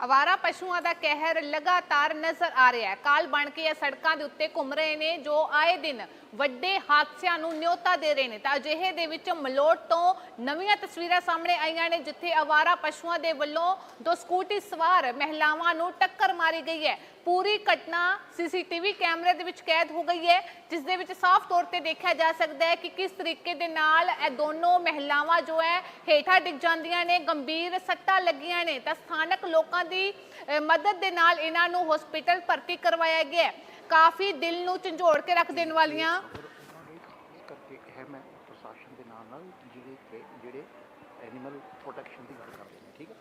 ਅਵਾਰਾ ਪਸ਼ੂਆਂ ਦਾ ਕਹਿਰ ਲਗਾਤਾਰ ਨਜ਼ਰ ਆ ਰਿਹਾ ਹੈ। ਕਾਲ ਬਣ ਕੇ ਇਹ ਸੜਕਾਂ ਦੇ ਉੱਤੇ ਘੁੰਮ ਰਹੇ ਨੇ ਜੋ ਆਏ ਦਿਨ ਵੱਡੇ ਹਾਦਸਿਆਂ ਨੂੰ ਨਿਯੋਤਾ ਦੇ ਰਹੇ ਨੇ। ਤਾਂ ਅਜਿਹੇ ਦੇ ਵਿੱਚ ਮਲੋਟ ਤੋਂ ਨਵੀਆਂ ਤਸਵੀਰਾਂ ਸਾਹਮਣੇ ਆਈਆਂ ਨੇ, ਜਿੱਥੇ ਅਵਾਰਾ ਪਸ਼ੂਆਂ ਦੇ ਵੱਲੋਂ ਦੋ ਸਕੂਟੀ ਸਵਾਰ ਮਹਿਲਾਵਾਂ ਨੂੰ ਟੱਕਰ ਮਾਰੀ ਗਈ ਹੈ। ਪੂਰੀ ਘਟਨਾ ਸੀਸੀਟੀਵੀ ਕੈਮਰੇ ਦੇ ਵਿੱਚ ਕੈਦ ਹੋ ਗਈ ਹੈ, ਜਿਸ ਦੇ ਵਿੱਚ ਸਾਫ਼ ਤੌਰ ਤੇ ਦੇਖਿਆ ਜਾ ਸਕਦਾ ਹੈ ਕਿ ਕਿਸ ਤਰੀਕੇ ਦੇ ਨਾਲ ਇਹ ਦੋਨੋਂ ਮਹਿਲਾਵਾਂ ਜੋ ਹੈ ਹੇਠਾਂ ਡਿੱਗ ਜਾਂਦੀਆਂ ਨੇ, ਗੰਭੀਰ ਸੱਟਾਂ ਲੱਗੀਆਂ ਨੇ। ਤਾਂ ਸਥਾਨਕ ਲੋਕਾਂ ਦੀ ਮਦਦ ਦੇ ਨਾਲ ਇਹਨਾਂ ਨੂੰ ਹਸਪੀਟਲ ਭਰਤੀ ਕਰਵਾਇਆ ਗਿਆ ਕਾਫੀ ਦਿਲ ਨੂੰ ਝੰਜੋੜ ਕੇ ਰੱਖ ਦੇਣ ਵਾਲੀਆਂ। ਇਸ ਕਰਕੇ ਹੈ ਮੈਂ ਪ੍ਰਸ਼ਾਸਨ ਦੇ ਨਾਲ ਨਾਲ ਜਿਹੜੇ ਕਿ ਜਿਹੜੇ ਐਨੀਮਲ ਪ੍ਰੋਟੈਕਸ਼ਨ ਦੀ ਗੱਲ ਕਰਦੇ ਨੇ ਠੀਕ ਹੈ?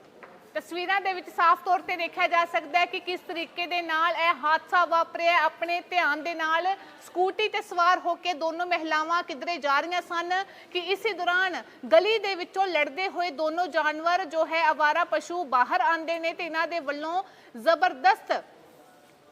ਤਸਵੀਰਾਂ ਦੇ ਵਿੱਚ ਸਾਫ਼ ਤੌਰ ਤੇ ਦੇਖਿਆ ਜਾ ਸਕਦਾ ਹੈ ਕਿ ਕਿਸ ਤਰੀਕੇ ਦੇ ਨਾਲ ਇਹ ਹਾਦਸਾ ਵਾਪਰਿਆ ਆਪਣੇ ਧਿਆਨ ਦੇ ਨਾਲ ਸਕੂਟੀ ਤੇ ਸਵਾਰ ਹੋ ਕੇ ਦੋਨੋਂ ਮਹਿਲਾਵਾਂ ਕਿਧਰੇ ਜਾ ਰਹੀਆਂ ਸਨ ਕਿ ਇਸੇ ਦੌਰਾਨ ਗਲੀ ਦੇ ਵਿੱਚੋਂ ਲੜਦੇ ਹੋਏ ਦੋਨੋਂ ਜਾਨਵਰ ਜੋ ਹੈ ਅਵਾਰਾ ਪਸ਼ੂ ਬਾਹਰ ਆਉਂਦੇ ਨੇ ਤੇ ਇਹਨਾਂ ਦੇ ਵੱਲੋਂ ਜ਼ਬਰਦਸਤ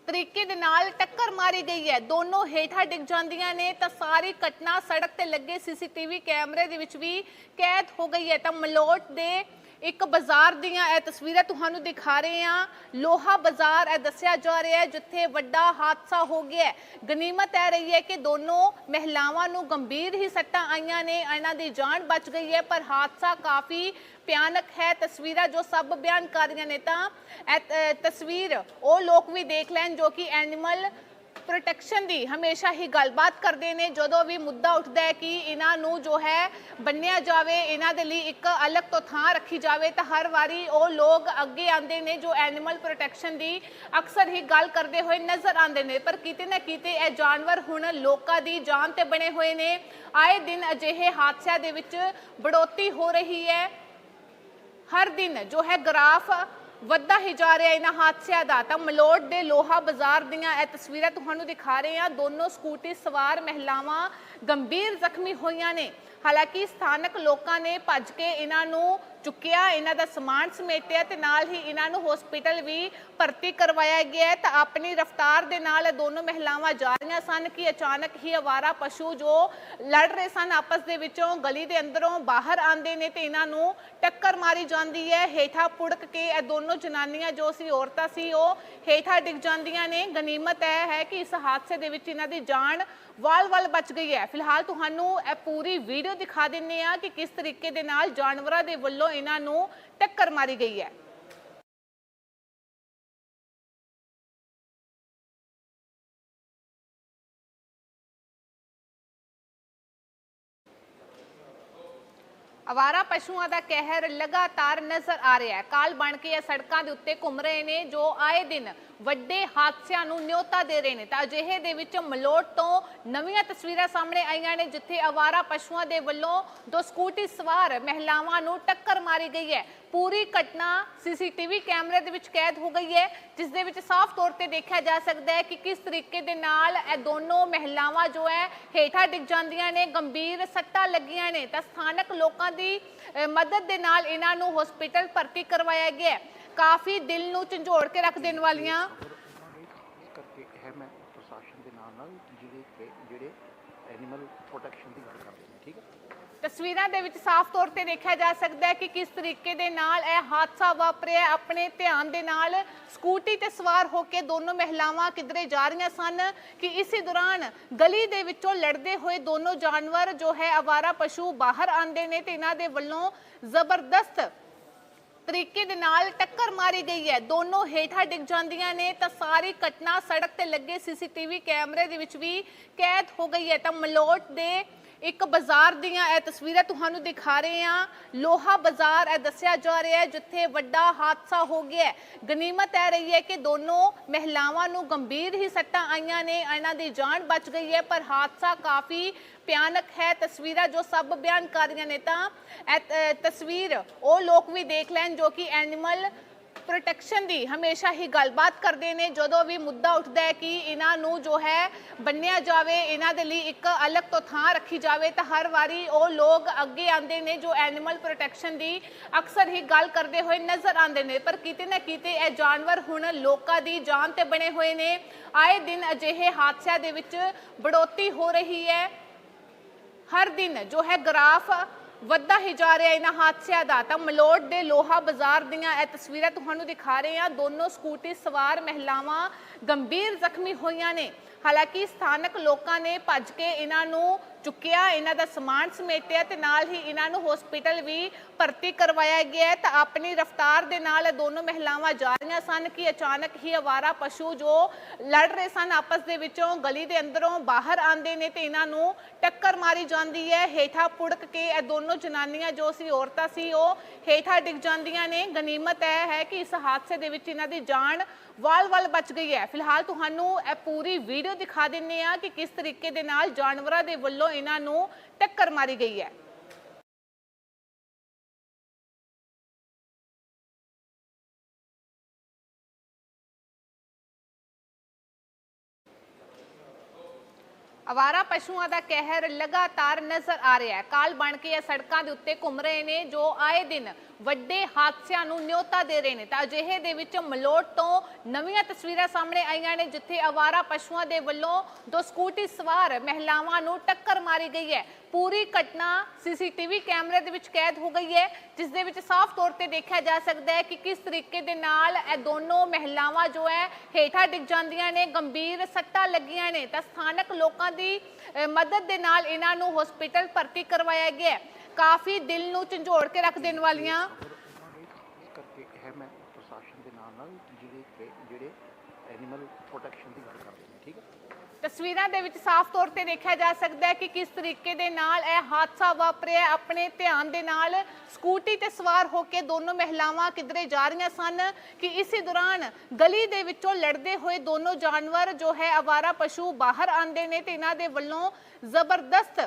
ਤਰੀਕੇ ਦੇ ਨਾਲ ਟੱਕਰ ਮਾਰੀ ਗਈ ਹੈ। ਦੋਨੋਂ ਹੇਠਾਂ ਡਿੱਗ ਜਾਂਦੀਆਂ ਨੇ ਤਾਂ ਸਾਰੀ ਘਟਨਾ ਸੜਕ ਤੇ ਲੱਗੇ ਸੀਸੀਟੀਵੀ ਕੈਮਰੇ ਦੇ ਵਿੱਚ ਵੀ ਕੈਦ ਹੋ ਗਈ ਹੈ। ਤਾਂ ਮਲੋਟ ਦੇ ਇੱਕ ਬਾਜ਼ਾਰ ਦੀਆਂ ਇਹ ਤਸਵੀਰਾਂ ਤੁਹਾਨੂੰ ਦਿਖਾ ਰਹੇ ਹਾਂ। ਲੋਹਾ ਬਾਜ਼ਾਰ ਇਹ ਦੱਸਿਆ ਜਾ ਰਿਹਾ ਹੈ, ਜਿੱਥੇ ਵੱਡਾ ਹਾਦਸਾ ਹੋ ਗਿਆ ਹੈ। ਗਨੀਮਤ ਇਹ ਰਹੀ ਹੈ ਕਿ ਦੋਨੋਂ ਮਹਿਲਾਵਾਂ ਨੂੰ ਗੰਭੀਰ ਹੀ ਸੱਟਾਂ ਆਈਆਂ ਨੇ, ਇਹਨਾਂ ਦੀ ਜਾਨ ਬਚ ਗਈ ਹੈ, ਪਰ ਹਾਦਸਾ ਕਾਫੀ ਭਿਆਨਕ ਹੈ। ਤਸਵੀਰਾਂ ਜੋ ਸਭ ਬਿਆਨ ਕਰ ਰਹੀਆਂ ਨੇ ਤਾਂ, ਤਸਵੀਰ ਉਹ ਲੋਕ ਵੀ ਦੇਖ ਲੈਣ ਜੋ ਕਿ ਐਨੀਮਲ ਪ੍ਰੋਟੈਕਸ਼ਨ ਦੀ ਹਮੇਸ਼ਾ ਹੀ ਗੱਲਬਾਤ ਕਰਦੇ ਨੇ। ਜਦੋਂ ਵੀ ਮੁੱਦਾ ਉੱਠਦਾ ਹੈ ਕਿ ਇਹਨਾਂ ਨੂੰ ਜੋ ਹੈ ਬੰਨਿਆ ਜਾਵੇ, ਇਹਨਾਂ ਦੇ ਲਈ ਇੱਕ ਅਲੱਗ ਤੋਂ ਥਾਂ ਰੱਖੀ ਜਾਵੇ, ਤਾਂ ਹਰ ਵਾਰੀ ਉਹ ਲੋਕ ਅੱਗੇ ਆਉਂਦੇ ਨੇ, ਜੋ ਐਨੀਮਲ ਪ੍ਰੋਟੈਕਸ਼ਨ ਦੀ ਅਕਸਰ ਹੀ ਗੱਲ ਕਰਦੇ ਹੋਏ ਨਜ਼ਰ ਆਉਂਦੇ ਨੇ। ਪਰ ਕਿਤੇ ਨਾ ਕਿਤੇ ਇਹ ਜਾਨਵਰ ਹੁਣ ਲੋਕਾਂ ਦੀ ਜਾਨ ਤੇ ਬਣੇ ਹੋਏ ਨੇ। ਆਏ ਦਿਨ ਅਜਿਹੇ ਹਾਦਸਿਆਂ ਦੇ ਵਿੱਚ ਬੜੋਤੀ ਹੋ ਰਹੀ ਹੈ। ਹਰ ਦਿਨ ਜੋ ਹੈ ਗ੍ਰਾਫ ਵੱਧਦਾ ਹੀ ਜਾ ਰਿਹਾ ਇਹਨਾਂ ਹਾਦਸਿਆਂ ਦਾ। ਤਾਂ ਮਲੋਟ ਦੇ ਲੋਹਾ ਬਾਜ਼ਾਰ ਦੀਆਂ ਇਹ ਤਸਵੀਰਾਂ ਤੁਹਾਨੂੰ ਦਿਖਾ ਰਹੇ ਹਾਂ। ਦੋਨੋਂ ਸਕੂਟੀ ਸਵਾਰ ਮਹਿਲਾਵਾਂ ਗੰਭੀਰ ਜ਼ਖਮੀ ਹੋਈਆਂ ਨੇ। ਹਾਲਾਂਕਿ ਸਥਾਨਕ ਲੋਕਾਂ ਨੇ ਭੱਜ ਕੇ ਇਹਨਾਂ ਨੂੰ ਚੁੱਕਿਆ, ਇਹਨਾਂ ਦਾ ਸਮਾਨ ਸਮੇਟਿਆ ਤੇ ਨਾਲ ਹੀ ਇਹਨਾਂ ਨੂੰ ਹਸਪੀਟਲ ਵੀ ਭਰਤੀ ਕਰਵਾਇਆ ਗਿਆ ਤਾਂ ਆਪਣੀ ਰਫ਼ਤਾਰ ਦੇ ਨਾਲ ਇਹ ਦੋਨੋਂ ਮਹਿਲਾਵਾਂ ਜਾ ਰਹੀਆਂ ਸਨ ਕਿ ਅਚਾਨਕ ਹੀ ਅਵਾਰਾ ਪਸ਼ੂ ਜੋ ਲੜ ਰਹੇ ਸਨ ਆਪਸ ਦੇ ਵਿੱਚੋਂ ਗਲੀ ਦੇ ਅੰਦਰੋਂ ਬਾਹਰ ਆਉਂਦੇ ਨੇ ਤੇ ਇਹਨਾਂ ਨੂੰ ਟੱਕਰ ਮਾਰੀ ਜਾਂਦੀ ਹੈ। ਹੇਠਾਂ ਪੁੜਕ ਕੇ ਇਹ ਦੋਨੋਂ ਜਨਾਨੀਆਂ ਜੋ ਸੀ, ਔਰਤਾਂ ਸੀ, ਉਹ ਹੇਠਾਂ ਡਿੱਗ ਜਾਂਦੀਆਂ ਨੇ। ਗਨੀਮਤ ਇਹ ਹੈ ਕਿ ਇਸ ਹਾਦਸੇ ਦੇ ਵਿੱਚ ਇਹਨਾਂ ਦੀ ਜਾਨ ਵਾਲ-ਵਾਲ ਬਚ ਗਈ ਹੈ। ਫਿਲਹਾਲ ਤੁਹਾਨੂੰ ਇਹ ਪੂਰੀ ਵੀਡੀਓ ਦਿਖਾ ਦਿੰਨੇ ਆ ਕਿ ਕਿਸ ਤਰੀਕੇ ਦੇ ਨਾਲ ਜਾਨਵਰਾਂ ਦੇ ਵੱਲੋਂ ਇਹਨਾਂ ਨੂੰ ਟੱਕਰ ਮਾਰੀ ਗਈ ਹੈ। ਅਵਾਰਾ ਪਸ਼ੂਆਂ ਦਾ ਕਹਿਰ ਲਗਾਤਾਰ ਨਜ਼ਰ ਆ ਰਿਹਾ ਹੈ। ਕਾਲ ਬਣ ਕੇ ਇਹ ਸੜਕਾਂ ਦੇ ਉੱਤੇ ਘੁੰਮ ਰਹੇ ਨੇ, ਜੋ ਆਏ ਦਿਨ ਵੱਡੇ ਹਾਦਸਿਆਂ ਨੂੰ ਨਿਯੋਤਾ ਦੇ ਰਹੇ ਨੇ। ਤਾਂ ਅਜਿਹੇ ਦੇ ਵਿੱਚ ਮਲੋਟ ਤੋਂ ਨਵੀਆਂ ਤਸਵੀਰਾਂ ਸਾਹਮਣੇ ਆਈਆਂ ਨੇ, ਜਿੱਥੇ ਅਵਾਰਾ ਪਸ਼ੂਆਂ ਦੇ ਵੱਲੋਂ ਦੋ ਸਕੂਟੀ ਸਵਾਰ ਮਹਿਲਾਵਾਂ ਨੂੰ ਟੱਕਰ ਮਾਰੀ ਗਈ ਹੈ। ਪੂਰੀ ਘਟਨਾ ਸੀਸੀਟੀਵੀ ਕੈਮਰੇ ਦੇ ਵਿੱਚ ਕੈਦ ਹੋ ਗਈ ਹੈ, ਜਿਸ ਦੇ ਵਿੱਚ ਸਾਫ਼ ਤੌਰ ਤੇ ਦੇਖਿਆ ਜਾ ਸਕਦਾ ਹੈ ਕਿ ਕਿਸ ਤਰੀਕੇ ਦੇ ਨਾਲ ਇਹ ਦੋਨੋਂ ਮਹਿਲਾਵਾਂ ਜੋ ਹੈ ਹੇਠਾਂ ਡਿੱਗ ਜਾਂਦੀਆਂ ਨੇ, ਗੰਭੀਰ ਸੱਟਾਂ ਲੱਗੀਆਂ ਨੇ। ਤਾਂ ਸਥਾਨਕ ਲੋਕਾਂ ਦੀ ਮਦਦ ਦੇ ਨਾਲ ਇਹਨਾਂ ਨੂੰ ਹਸਪੀਟਲ ਭਰਤੀ ਕਰਵਾਇਆ ਗਿਆ ਕਾਫੀ ਦਿਲ ਨੂੰ ਝੰਜੋੜ ਕੇ ਰੱਖ ਦੇਣ ਵਾਲੀਆਂ ਕਰਕੇ ਹੈ ਮੈਂ ਪ੍ਰਸ਼ਾਸਨ ਦੇ ਨਾਲ ਨਾਲ ਜਿਹੜੇ ਜਿਹੜੇ ਐਨੀਮਲ ਪ੍ਰੋਟੈਕਸ਼ਨ ਦੀ ਗੱਲ ਕਰਦੇ ਨੇ ਠੀਕ ਹੈ ਤਸਵੀਰਾਂ ਦੇ ਵਿੱਚ ਸਾਫ਼ ਤੌਰ ਤੇ ਦੇਖਿਆ ਜਾ ਸਕਦਾ ਹੈ ਕਿ ਕਿਸ ਤਰੀਕੇ ਦੇ ਨਾਲ ਇਹ ਹਾਦਸਾ ਵਾਪਰਿਆ ਆਪਣੇ ਧਿਆਨ ਦੇ ਨਾਲ ਸਕੂਟੀ ਤੇ ਸਵਾਰ ਹੋ ਕੇ ਦੋਨੋਂ ਮਹਿਲਾਵਾਂ ਕਿਧਰੇ ਜਾ ਰਹੀਆਂ ਸਨ ਕਿ ਇਸੇ ਦੌਰਾਨ ਗਲੀ ਦੇ ਵਿੱਚੋਂ ਲੜਦੇ ਹੋਏ ਦੋਨੋਂ ਜਾਨਵਰ ਜੋ ਹੈ ਅਵਾਰਾ ਪਸ਼ੂ ਬਾਹਰ ਆਉਂਦੇ ਨੇ ਤੇ ਇਹਨਾਂ ਦੇ ਵੱਲੋਂ ਜ਼ਬਰਦਸਤ ਤਰੀਕੇ ਦੇ ਨਾਲ ਟੱਕਰ ਮਾਰੀ ਗਈ ਹੈ। ਦੋਨੋਂ ਹੇਠਾਂ ਡਿੱਗ ਜਾਂਦੀਆਂ ਨੇ ਤਾਂ ਸਾਰੀ ਘਟਨਾ ਸੜਕ ਤੇ ਲੱਗੇ ਸੀਸੀਟੀਵੀ ਕੈਮਰੇ ਦੇ ਵਿੱਚ ਵੀ ਕੈਦ ਹੋ ਗਈ ਹੈ। ਤਾਂ ਮਲੋਟ ਦੇ ਇੱਕ ਬਾਜ਼ਾਰ ਦੀਆਂ ਇਹ ਤਸਵੀਰਾਂ ਤੁਹਾਨੂੰ ਦਿਖਾ ਰਹੇ ਹਾਂ। ਲੋਹਾ ਬਾਜ਼ਾਰ ਇਹ ਦੱਸਿਆ ਜਾ ਰਿਹਾ ਹੈ, ਜਿੱਥੇ ਵੱਡਾ ਹਾਦਸਾ ਹੋ ਗਿਆ ਹੈ। ਗਨੀਮਤ ਇਹ ਰਹੀ ਹੈ ਕਿ ਦੋਨੋਂ ਮਹਿਲਾਵਾਂ ਨੂੰ ਗੰਭੀਰ ਹੀ ਸੱਟਾਂ ਆਈਆਂ ਨੇ, ਇਹਨਾਂ ਦੀ ਜਾਨ ਬਚ ਗਈ ਹੈ, ਪਰ ਹਾਦਸਾ ਕਾਫੀ ਭਿਆਨਕ ਹੈ। ਤਸਵੀਰਾਂ ਜੋ ਸਭ ਬਿਆਨ ਕਰ ਰਹੀਆਂ ਨੇ ਤਾਂ, ਤਸਵੀਰ ਉਹ ਲੋਕ ਵੀ ਦੇਖ ਲੈਣ ਜੋ ਕਿ ਐਨੀਮਲ ਪ੍ਰੋਟੈਕਸ਼ਨ ਦੀ ਹਮੇਸ਼ਾ ਹੀ ਗੱਲਬਾਤ ਕਰਦੇ ਨੇ। ਜਦੋਂ ਵੀ ਮੁੱਦਾ ਉੱਠਦਾ ਹੈ ਕਿ ਇਹਨਾਂ ਨੂੰ ਜੋ ਹੈ ਬੰਨਿਆ ਜਾਵੇ, ਇਹਨਾਂ ਦੇ ਲਈ ਇੱਕ ਅਲੱਗ ਤੋਂ ਥਾਂ ਰੱਖੀ ਜਾਵੇ, ਤਾਂ ਹਰ ਵਾਰੀ ਉਹ ਲੋਕ ਅੱਗੇ ਆਉਂਦੇ ਨੇ, ਜੋ ਐਨੀਮਲ ਪ੍ਰੋਟੈਕਸ਼ਨ ਦੀ ਅਕਸਰ ਹੀ ਗੱਲ ਕਰਦੇ ਹੋਏ ਨਜ਼ਰ ਆਉਂਦੇ ਨੇ। ਪਰ ਕਿਤੇ ਨਾ ਕਿਤੇ ਇਹ ਜਾਨਵਰ ਹੁਣ ਲੋਕਾਂ ਦੀ ਜਾਨ ਤੇ ਬਣੇ ਹੋਏ ਨੇ। ਆਏ ਦਿਨ ਅਜਿਹੇ ਹਾਦਸਿਆਂ ਦੇ ਵਿੱਚ ਬੜੋਤੀ ਹੋ ਰਹੀ ਹੈ। ਹਰ ਦਿਨ ਜੋ ਹੈ ਗ੍ਰਾਫ ਵੱਧਦਾ ਹੀ ਜਾ ਰਿਹਾ ਇਹਨਾਂ ਹਾਦਸਿਆਂ ਦਾ। ਤਾਂ ਮਲੋਟ ਦੇ ਲੋਹਾ ਬਾਜ਼ਾਰ ਦੀਆਂ ਇਹ ਤਸਵੀਰਾਂ ਤੁਹਾਨੂੰ ਦਿਖਾ ਰਹੇ ਹਾਂ। ਦੋਨੋਂ ਸਕੂਟੀ ਸਵਾਰ ਮਹਿਲਾਵਾਂ ਗੰਭੀਰ ਜ਼ਖਮੀ ਹੋਈਆਂ ਨੇ। ਹਾਲਾਂਕਿ ਸਥਾਨਕ ਲੋਕਾਂ ਨੇ ਭੱਜ ਕੇ ਇਹਨਾਂ ਨੂੰ ਚੁੱਕਿਆ, ਇਹਨਾਂ ਦਾ ਸਮਾਨ ਸਮੇਟਿਆ ਤੇ ਨਾਲ ਹੀ ਇਹਨਾਂ ਨੂੰ ਹਸਪੀਟਲ ਵੀ ਭਰਤੀ ਕਰਵਾਇਆ ਗਿਆ ਤਾਂ ਆਪਣੀ ਰਫ਼ਤਾਰ ਦੇ ਨਾਲ ਇਹ ਦੋਨੋਂ ਮਹਿਲਾਵਾਂ ਜਾ ਰਹੀਆਂ ਸਨ ਕਿ ਅਚਾਨਕ ਹੀ ਅਵਾਰਾ ਪਸ਼ੂ ਜੋ ਲੜ ਰਹੇ ਸਨ ਆਪਸ ਦੇ ਵਿੱਚੋਂ ਗਲੀ ਦੇ ਅੰਦਰੋਂ ਬਾਹਰ ਆਉਂਦੇ ਨੇ ਤੇ ਇਹਨਾਂ ਨੂੰ ਟੱਕਰ ਮਾਰੀ ਜਾਂਦੀ ਹੈ। ਹੇਠਾਂ ਪੁੜਕ ਕੇ ਇਹ ਦੋਨੋਂ ਜਨਾਨੀਆਂ ਜੋ ਸੀ, ਔਰਤਾਂ ਸੀ, ਉਹ ਹੇਠਾਂ ਡਿੱਗ ਜਾਂਦੀਆਂ ਨੇ। ਗਨੀਮਤ ਇਹ ਹੈ ਕਿ ਇਸ ਹਾਦਸੇ ਦੇ ਵਿੱਚ ਇਹਨਾਂ ਦੀ ਜਾਨ ਵਾਲ-ਵਾਲ ਬਚ ਗਈ ਹੈ। ਫਿਲਹਾਲ ਤੁਹਾਨੂੰ ਇਹ ਪੂਰੀ ਵੀਡੀਓ ਦਿਖਾ ਦਿੰਨੇ ਆ ਕਿ ਕਿਸ ਤਰੀਕੇ ਦੇ ਨਾਲ ਜਾਨਵਰਾਂ ਦੇ ਵੱਲੋਂ ਇਹਨਾਂ ਨੂੰ ਟੱਕਰ ਮਾਰੀ ਗਈ ਹੈ। ਅਵਾਰਾ ਪਸ਼ੂਆਂ ਦਾ ਕਹਿਰ ਲਗਾਤਾਰ ਨਜ਼ਰ ਆ ਰਿਹਾ ਹੈ। ਕਾਲ ਬਣ ਕੇ ਇਹ ਸੜਕਾਂ ਦੇ ਉੱਤੇ ਘੁੰਮ ਰਹੇ ਨੇ ਜੋ ਆਏ ਦਿਨ ਵੱਡੇ ਹਾਦਸਿਆਂ ਨੂੰ ਨਿਯੋਤਾ ਦੇ ਰਹੇ ਨੇ। ਤਾਂ ਅਜਿਹੇ ਦੇ ਵਿੱਚ ਮਲੋਟ ਤੋਂ ਨਵੀਆਂ ਤਸਵੀਰਾਂ ਸਾਹਮਣੇ ਆਈਆਂ ਨੇ, ਜਿੱਥੇ ਅਵਾਰਾ ਪਸ਼ੂਆਂ ਦੇ ਵੱਲੋਂ ਦੋ ਸਕੂਟੀ ਸਵਾਰ ਮਹਿਲਾਵਾਂ ਨੂੰ ਟੱਕਰ ਮਾਰੀ ਗਈ ਹੈ। ਪੂਰੀ ਘਟਨਾ ਸੀਸੀਟੀਵੀ ਕੈਮਰੇ ਦੇ ਵਿੱਚ ਕੈਦ ਹੋ ਗਈ ਹੈ, ਜਿਸ ਦੇ ਵਿੱਚ ਸਾਫ਼ ਤੌਰ ਤੇ ਦੇਖਿਆ ਜਾ ਸਕਦਾ ਹੈ ਕਿ ਕਿਸ ਤਰੀਕੇ ਦੇ ਨਾਲ ਇਹ ਦੋਨੋਂ ਮਹਿਲਾਵਾਂ ਜੋ ਹੈ ਹੇਠਾਂ ਡਿੱਗ ਜਾਂਦੀਆਂ ਨੇ, ਗੰਭੀਰ ਸੱਟਾਂ ਲੱਗੀਆਂ ਨੇ। ਤਾਂ ਸਥਾਨਕ ਲੋਕਾਂ ਦੀ ਮਦਦ ਦੇ ਨਾਲ ਇਹਨਾਂ ਨੂੰ ਹਸਪੀਟਲ ਭਰਤੀ ਕਰਵਾਇਆ ਗਿਆ ਕਾਫੀ ਦਿਲ ਨੂੰ ਝੰਜੋੜ ਕੇ ਰੱਖ ਦੇਣ ਵਾਲੀਆਂ ਇਸ ਕਰਕੇ ਹੈ ਮੈਂ ਪ੍ਰਸ਼ਾਸਨ ਦੇ ਨਾਲ ਨਾਲ ਜਿਹੜੇ ਕਿ ਜਿਹੜੇ ਐਨੀਮਲ ਪ੍ਰੋਟੈਕਸ਼ਨ ਦੀ ਗੱਲ ਕਰਦੇ ਨੇ ਠੀਕ ਹੈ ਤਸਵੀਰਾਂ ਦੇ ਵਿੱਚ ਸਾਫ਼ ਤੌਰ ਤੇ ਦੇਖਿਆ ਜਾ ਸਕਦਾ ਹੈ ਕਿ ਕਿਸ ਤਰੀਕੇ ਦੇ ਨਾਲ ਇਹ ਹਾਦਸਾ ਵਾਪਰਿਆ। ਆਪਣੇ ਧਿਆਨ ਦੇ ਨਾਲ ਸਕੂਟੀ ਤੇ ਸਵਾਰ ਹੋ ਕੇ ਦੋਨੋਂ ਮਹਿਲਾਵਾਂ ਕਿਧਰੇ ਜਾ ਰਹੀਆਂ ਸਨ ਕਿ ਇਸੇ ਦੌਰਾਨ ਗਲੀ ਦੇ ਵਿੱਚੋਂ ਲੜਦੇ ਹੋਏ ਦੋਨੋਂ ਜਾਨਵਰ ਜੋ ਹੈ ਅਵਾਰਾ ਪਸ਼ੂ ਬਾਹਰ ਆਉਂਦੇ ਨੇ ਤੇ ਇਹਨਾਂ ਦੇ ਵੱਲੋਂ ਜ਼ਬਰਦਸਤ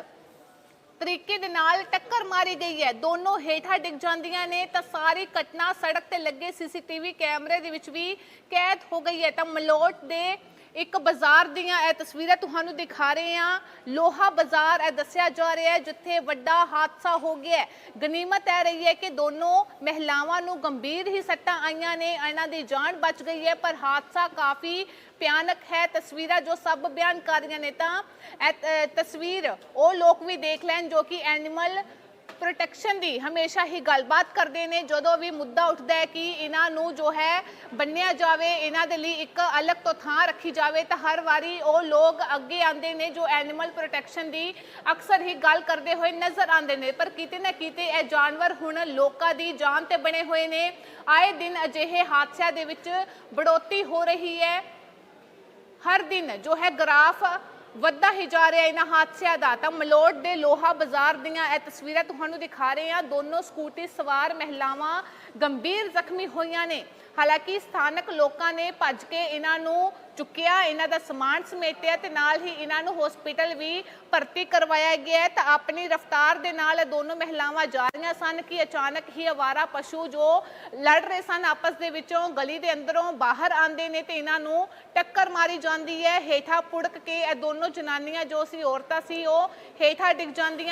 ਤਰੀਕੇ ਦੇ ਨਾਲ ਟੱਕਰ ਮਾਰੀ ਗਈ ਹੈ। ਦੋਨੋਂ ਹੇਠਾਂ ਡਿੱਗ ਜਾਂਦੀਆਂ ਨੇ ਤਾਂ ਸਾਰੀ ਘਟਨਾ ਸੜਕ ਤੇ ਲੱਗੇ ਸੀਸੀਟੀਵੀ ਕੈਮਰੇ ਦੇ ਵਿੱਚ ਵੀ ਕੈਦ ਹੋ ਗਈ ਹੈ। ਤਾਂ ਮਲੋਟ ਦੇ ਇੱਕ ਬਾਜ਼ਾਰ ਦੀਆਂ ਇਹ ਤਸਵੀਰਾਂ ਤੁਹਾਨੂੰ ਦਿਖਾ ਰਹੇ ਹਾਂ। ਲੋਹਾ ਬਾਜ਼ਾਰ ਇਹ ਦੱਸਿਆ ਜਾ ਰਿਹਾ ਹੈ, ਜਿੱਥੇ ਵੱਡਾ ਹਾਦਸਾ ਹੋ ਗਿਆ ਹੈ। ਗਨੀਮਤ ਇਹ ਰਹੀ ਹੈ ਕਿ ਦੋਨੋਂ ਮਹਿਲਾਵਾਂ ਨੂੰ ਗੰਭੀਰ ਹੀ ਸੱਟਾਂ ਆਈਆਂ ਨੇ, ਇਹਨਾਂ ਦੀ ਜਾਨ ਬਚ ਗਈ ਹੈ, ਪਰ ਹਾਦਸਾ ਕਾਫੀ ਭਿਆਨਕ ਹੈ। ਤਸਵੀਰਾਂ ਜੋ ਸਭ ਬਿਆਨ ਕਰ ਰਹੀਆਂ ਨੇ ਤਾਂ, ਤਸਵੀਰ ਉਹ ਲੋਕ ਵੀ ਦੇਖ ਲੈਣ ਜੋ ਕਿ ਐਨੀਮਲ ਪ੍ਰੋਟੈਕਸ਼ਨ ਦੀ ਹਮੇਸ਼ਾ ਹੀ ਗੱਲਬਾਤ ਕਰਦੇ ਨੇ। ਜਦੋਂ ਵੀ ਮੁੱਦਾ ਉੱਠਦਾ ਹੈ ਕਿ ਇਹਨਾਂ ਨੂੰ ਜੋ ਹੈ ਬੰਨਿਆ ਜਾਵੇ, ਇਹਨਾਂ ਦੇ ਲਈ ਇੱਕ ਅਲੱਗ ਤੋਂ ਥਾਂ ਰੱਖੀ ਜਾਵੇ, ਤਾਂ ਹਰ ਵਾਰੀ ਉਹ ਲੋਕ ਅੱਗੇ ਆਉਂਦੇ ਨੇ, ਜੋ ਐਨੀਮਲ ਪ੍ਰੋਟੈਕਸ਼ਨ ਦੀ ਅਕਸਰ ਹੀ ਗੱਲ ਕਰਦੇ ਹੋਏ ਨਜ਼ਰ ਆਉਂਦੇ ਨੇ। ਪਰ ਕਿਤੇ ਨਾ ਕਿਤੇ ਇਹ ਜਾਨਵਰ ਹੁਣ ਲੋਕਾਂ ਦੀ ਜਾਨ ਤੇ ਬਣੇ ਹੋਏ ਨੇ। ਆਏ ਦਿਨ ਅਜਿਹੇ ਹਾਦਸਿਆਂ ਦੇ ਵਿੱਚ ਬੜੋਤੀ ਹੋ ਰਹੀ ਹੈ। ਹਰ ਦਿਨ ਜੋ ਹੈ ਗ੍ਰਾਫ ਵੱਧਦਾ ਹੀ ਜਾ ਰਿਹਾ ਇਹਨਾਂ ਹਾਦਸਿਆਂ ਦਾ। ਤਾਂ ਮਲੋਟ ਦੇ ਲੋਹਾ ਬਾਜ਼ਾਰ ਦੀਆਂ ਇਹ ਤਸਵੀਰਾਂ ਤੁਹਾਨੂੰ ਦਿਖਾ ਰਹੇ ਹਾਂ। ਦੋਨੋਂ ਸਕੂਟੀ ਸਵਾਰ ਮਹਿਲਾਵਾਂ ਗੰਭੀਰ ਜ਼ਖਮੀ ਹੋਈਆਂ ਨੇ। ਹਾਲਾਂਕਿ ਸਥਾਨਕ ਲੋਕਾਂ ਨੇ ਭੱਜ ਕੇ ਇਹਨਾਂ ਨੂੰ ਚੁੱਕਿਆ, ਇਹਨਾਂ ਦਾ ਸਮਾਨ ਸਮੇਟਿਆ ਤੇ ਨਾਲ ਹੀ ਇਹਨਾਂ ਨੂੰ ਹਸਪੀਟਲ ਵੀ ਭਰਤੀ ਕਰਵਾਇਆ ਗਿਆ ਤਾਂ ਆਪਣੀ ਰਫ਼ਤਾਰ ਦੇ ਨਾਲ ਇਹ ਦੋਨੋਂ ਮਹਿਲਾਵਾਂ ਜਾ ਰਹੀਆਂ ਸਨ ਕਿ ਅਚਾਨਕ ਹੀ ਅਵਾਰਾ ਪਸ਼ੂ ਜੋ ਲੜ ਰਹੇ ਸਨ ਆਪਸ ਦੇ ਵਿੱਚੋਂ ਗਲੀ ਦੇ ਅੰਦਰੋਂ ਬਾਹਰ ਆਉਂਦੇ ਨੇ ਤੇ ਇਹਨਾਂ ਨੂੰ ਟੱਕਰ ਮਾਰੀ ਜਾਂਦੀ ਹੈ। ਹੇਠਾਂ ਪੁੜਕ ਕੇ ਇਹ ਦੋਨੋਂ ਜਨਾਨੀਆਂ ਜੋ ਸੀ, ਔਰਤਾਂ ਸੀ, ਉਹ ਹੇਠਾਂ ਡਿੱਗ ਜਾਂਦੀਆਂ